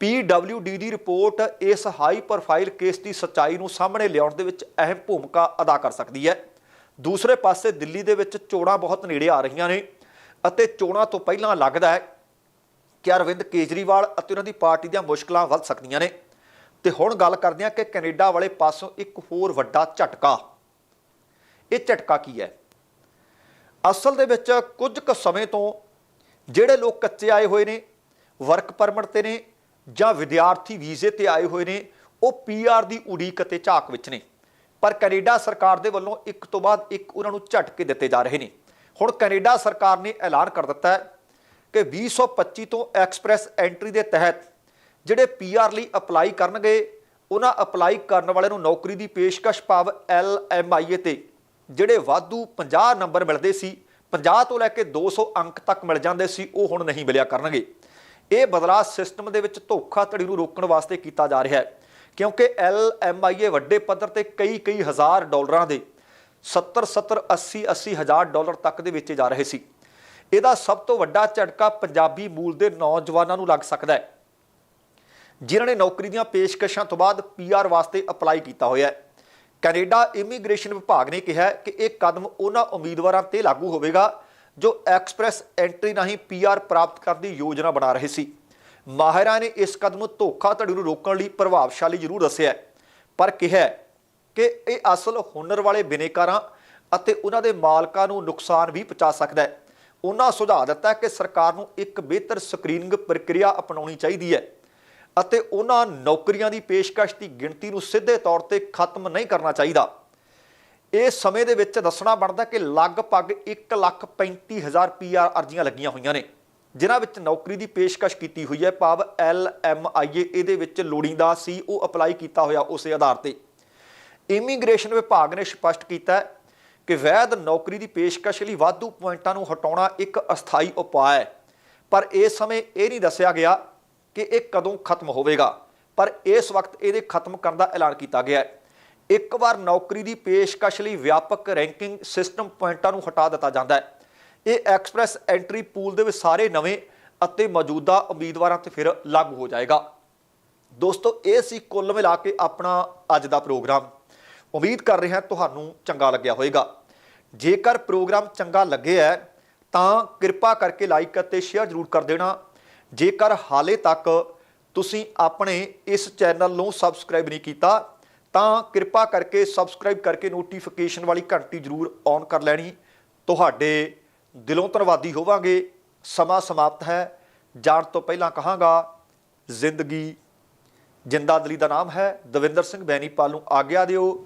PWD ਦੀ ਰਿਪੋਰਟ ਇਸ ਹਾਈ ਪ੍ਰੋਫਾਈਲ ਕੇਸ ਦੀ ਸੱਚਾਈ ਨੂੰ ਸਾਹਮਣੇ ਲਿਆਉਣ ਦੇ ਵਿੱਚ ਅਹਿਮ ਭੂਮਿਕਾ ਅਦਾ ਕਰ ਸਕਦੀ ਹੈ। ਦੂਸਰੇ ਪਾਸੇ ਦਿੱਲੀ ਦੇ ਵਿੱਚ ਚੋਣਾਂ ਬਹੁਤ ਨੇੜੇ ਆ ਰਹੀਆਂ ਨੇ ਅਤੇ ਚੋਣਾਂ ਤੋਂ ਪਹਿਲਾਂ ਲੱਗਦਾ ਹੈ ਕਿ ਅਰਵਿੰਦ ਕੇਜਰੀਵਾਲ ਅਤੇ ਉਹਨਾਂ ਦੀ ਪਾਰਟੀ ਦੀਆਂ ਮੁਸ਼ਕਲਾਂ ਵੱਧ ਸਕਦੀਆਂ ਨੇ। ਤੇ ਹੁਣ ਗੱਲ ਕਰਦੇ ਹਾਂ ਕਿ ਕੈਨੇਡਾ ਵਾਲੇ ਪਾਸੋਂ ਇੱਕ ਹੋਰ ਵੱਡਾ ਝਟਕਾ। ਇਹ ਝਟਕਾ ਕੀ ਹੈ? ਅਸਲ ਦੇ ਵਿੱਚ ਕੁਝ ਕੁ ਸਮੇਂ ਤੋਂ ਜਿਹੜੇ ਲੋਕ ਕੱਚੇ ਆਏ ਹੋਏ ਨੇ, ਵਰਕ ਪਰਮਿਟ ਤੇ ਨੇ ਜਾਂ ਵਿਦਿਆਰਥੀ ਵੀਜ਼ੇ ਤੇ ਆਏ ਹੋਏ ਨੇ, ਉਹ ਪੀਆਰ ਦੀ ਉਡੀਕ ਅਤੇ ਝਾਕ ਵਿੱਚ ਨੇ। ਪਰ ਕੈਨੇਡਾ ਸਰਕਾਰ ਦੇ ਵੱਲੋਂ ਇੱਕ ਤੋਂ ਬਾਅਦ ਇੱਕ ਉਹਨਾਂ ਨੂੰ ਝਟਕੇ ਦਿੱਤੇ ਜਾ ਰਹੇ ਨੇ। ਹੁਣ ਕੈਨੇਡਾ ਸਰਕਾਰ ਨੇ ਐਲਾਨ ਕਰ ਦਿੱਤਾ ਹੈ ਕਿ 2025 ਤੋਂ ਐਕਸਪ੍ਰੈਸ ਐਂਟਰੀ ਦੇ ਤਹਿਤ ਜਿਹੜੇ ਪੀਆਰ ਲਈ ਅਪਲਾਈ ਕਰਨਗੇ, ਉਹਨਾਂ ਅਪਲਾਈ ਕਰਨ ਵਾਲਿਆਂ ਨੂੰ ਨੌਕਰੀ ਦੀ ਪੇਸ਼ਕਸ਼ ਭਾਵ ਐਲਐਮਆਈਏ ਤੇ ਜਿਹੜੇ ਵਾਧੂ 50 ਨੰਬਰ ਮਿਲਦੇ ਸੀ 50 ਤੋਂ ਲੈ ਕੇ 200 ਅੰਕ ਤੱਕ ਮਿਲ ਜਾਂਦੇ ਸੀ, ਉਹ ਹੁਣ ਨਹੀਂ ਮਿਲਿਆ ਕਰਨਗੇ। ਇਹ ਬਦਲਾਅ ਸਿਸਟਮ ਦੇ ਵਿੱਚ ਧੋਖਾਧੜੀ ਨੂੰ ਰੋਕਣ ਵਾਸਤੇ ਕੀਤਾ ਜਾ ਰਿਹਾ ਹੈ, ਕਿਉਂਕਿ ਏ ਵੱਡੇ ਪੱਧਰ ਤੇ ਕਈ ਕਈ ਹਜ਼ਾਰ ਡਾਲਰਾਂ ਦੇ 70 70 80 80 ਹਜ਼ਾਰ ਡਾਲਰ ਤੱਕ ਦੇ ਵੇਚੇ ਜਾ ਰਹੇ ਸੀ। ਇਹਦਾ ਸਭ ਤੋਂ ਵੱਡਾ ਝਟਕਾ ਪੰਜਾਬੀ ਮੂਲ ਦੇ ਨੌਜਵਾਨਾਂ ਨੂੰ ਲੱਗ ਸਕਦਾ ਹੈ, ਜਿਨ੍ਹਾਂ ਨੇ ਨੌਕਰੀ ਦੀਆਂ ਪੇਸ਼ਕਸ਼ਾਂ ਤੋਂ ਬਾਅਦ ਪੀਆਰ ਵਾਸਤੇ ਅਪਲਾਈ ਕੀਤਾ ਹੋਇਆ ਹੈ। ਕੈਨੇਡਾ ਇਮੀਗ੍ਰੇਸ਼ਨ ਵਿਭਾਗ ਨੇ ਕਿਹਾ ਕਿ ਇਹ ਕਦਮ ਉਹਨਾਂ ਉਮੀਦਵਾਰਾਂ ਤੇ ਲਾਗੂ ਹੋਵੇਗਾ ਜੋ ਐਕਸਪ੍ਰੈਸ ਐਂਟਰੀ ਰਾਹੀਂ ਪੀਆਰ ਪ੍ਰਾਪਤ ਕਰਨ ਦੀ ਯੋਜਨਾ ਬਣਾ ਰਹੇ ਸੀ। ਮਾਹਿਰਾਂ ਨੇ ਇਸ ਕਦਮ ਨੂੰ ਧੋਖਾਧੜੀ ਨੂੰ ਰੋਕਣ ਲਈ ਪ੍ਰਭਾਵਸ਼ਾਲੀ ਜ਼ਰੂਰ ਦੱਸਿਆ ਪਰ ਕਿਹਾ ਕਿ ਇਹ ਅਸਲ ਹੁਨਰ ਵਾਲੇ ਬਿਨੇਕਾਰਾਂ ਅਤੇ ਉਹਨਾਂ ਦੇ ਮਾਲਕਾਂ ਨੂੰ ਨੁਕਸਾਨ ਵੀ ਪਹੁੰਚਾ ਸਕਦਾ ਹੈ। ਉਹਨਾਂ ਸੁਝਾਅ ਦਿੱਤਾ ਕਿ ਸਰਕਾਰ ਨੂੰ ਇੱਕ ਬਿਹਤਰ ਸਕਰੀਨਿੰਗ ਪ੍ਰਕਿਰਿਆ ਅਪਣਾਉਣੀ ਚਾਹੀਦੀ ਹੈ ਅਤੇ ਉਹਨਾਂ ਨੌਕਰੀਆਂ ਦੀ ਪੇਸ਼ਕਸ਼ ਦੀ ਗਿਣਤੀ ਨੂੰ ਸਿੱਧੇ ਤੌਰ ਤੇ ਖਤਮ ਨਹੀਂ ਕਰਨਾ ਚਾਹੀਦਾ। ਇਹ ਸਮੇਂ ਦੇ ਵਿੱਚ ਦੱਸਣਾ ਬਣਦਾ ਕਿ ਲਗਭਗ 135000 ਪੀਆਰ ਅਰਜ਼ੀਆਂ ਲੱਗੀਆਂ ਹੋਈਆਂ ਨੇ, ਜਿਨ੍ਹਾਂ ਵਿੱਚ ਨੌਕਰੀ ਦੀ ਪੇਸ਼ਕਸ਼ ਕੀਤੀ ਹੋਈ ਹੈ। ਭਾਵ ਐਲਐਮਆਈਏ ਇਹਦੇ ਵਿੱਚ ਲੋੜੀਂਦਾ ਸੀ, ਉਹ ਅਪਲਾਈ ਕੀਤਾ ਹੋਇਆ ਉਸੇ ਆਧਾਰ ਤੇ। ਇਮੀਗ੍ਰੇਸ਼ਨ ਵਿਭਾਗ ਨੇ ਸਪਸ਼ਟ ਕੀਤਾ ਕਿ ਵੈਦ ਨੌਕਰੀ ਦੀ ਪੇਸ਼ਕਸ਼ ਲਈ ਵਾਧੂ ਪੁਆਇੰਟਾਂ ਨੂੰ ਹਟਾਉਣਾ ਇੱਕ ਅਸਥਾਈ ਉਪਾਅ ਹੈ। ਪਰ ਇਸ ਸਮੇਂ ਇਹ ਨਹੀਂ ਦੱਸਿਆ ਗਿਆ ਕਿ ਇਹ ਕਦੋਂ ਖਤਮ ਹੋਵੇਗਾ। ਪਰ ਇਸ ਵਕਤ ਇਹਦੇ ਖਤਮ ਕਰਨ ਦਾ ਐਲਾਨ ਕੀਤਾ ਗਿਆ ਹੈ। ਇੱਕ ਵਾਰ ਨੌਕਰੀ ਦੀ ਪੇਸ਼ਕਸ਼ ਲਈ ਵਿਆਪਕ ਰੈਂਕਿੰਗ ਸਿਸਟਮ ਪੁਆਇੰਟਾਂ ਨੂੰ ਹਟਾ ਦਿੱਤਾ ਜਾਂਦਾ ਹੈ। ਇਹ ਐਕਸਪ੍ਰੈਸ ਐਂਟਰੀ ਪੂਲ ਦੇ ਵਿੱਚ ਸਾਰੇ ਨਵੇਂ ਅਤੇ ਮੌਜੂਦਾ ਉਮੀਦਵਾਰਾਂ ਤੇ ਫਿਰ ਲਾਗੂ ਹੋ ਜਾਏਗਾ। ਦੋਸਤੋ, ਇਹ ਸੀ ਕੁੱਲ ਮਿਲਾ ਕੇ ਆਪਣਾ ਅੱਜ ਦਾ ਪ੍ਰੋਗਰਾਮ। ਉਮੀਦ ਕਰ ਰਿਹਾ ਤੁਹਾਨੂੰ ਚੰਗਾ ਲੱਗਿਆ ਹੋਵੇਗਾ। ਜੇਕਰ ਪ੍ਰੋਗਰਾਮ ਚੰਗਾ ਲੱਗਿਆ ਹੈ ਤਾਂ ਕਿਰਪਾ ਕਰਕੇ ਲਾਈਕ ਅਤੇ ਸ਼ੇਅਰ ਜ਼ਰੂਰ ਕਰ ਦੇਣਾ। ਜੇਕਰ ਹਾਲੇ ਤੱਕ ਤੁਸੀਂ ਆਪਣੇ ਇਸ ਚੈਨਲ ਨੂੰ ਸਬਸਕ੍ਰਾਈਬ ਨਹੀਂ ਕੀਤਾ, ਤਾਂ ਕਿਰਪਾ ਕਰਕੇ ਸਬਸਕ੍ਰਾਈਬ ਕਰਕੇ ਨੋਟੀਫਿਕੇਸ਼ਨ ਵਾਲੀ ਘੰਟੀ ਜ਼ਰੂਰ ਔਨ ਕਰ ਲੈਣੀ। ਤੁਹਾਡੇ ਦਿਲੋਂ ਧੰਨਵਾਦੀ ਹੋਵਾਂਗੇ। ਸਮਾਂ ਸਮਾਪਤ ਹੈ। ਜਾਣ ਤੋਂ ਪਹਿਲਾਂ ਕਹਾਂਗਾ, ਜ਼ਿੰਦਗੀ ਜਿੰਦਾਦਲੀ ਦਾ ਨਾਮ ਹੈ। ਦਵਿੰਦਰ ਸਿੰਘ ਬੈਨੀਪਾਲ ਨੂੰ ਆਗਿਆ ਦਿਓ।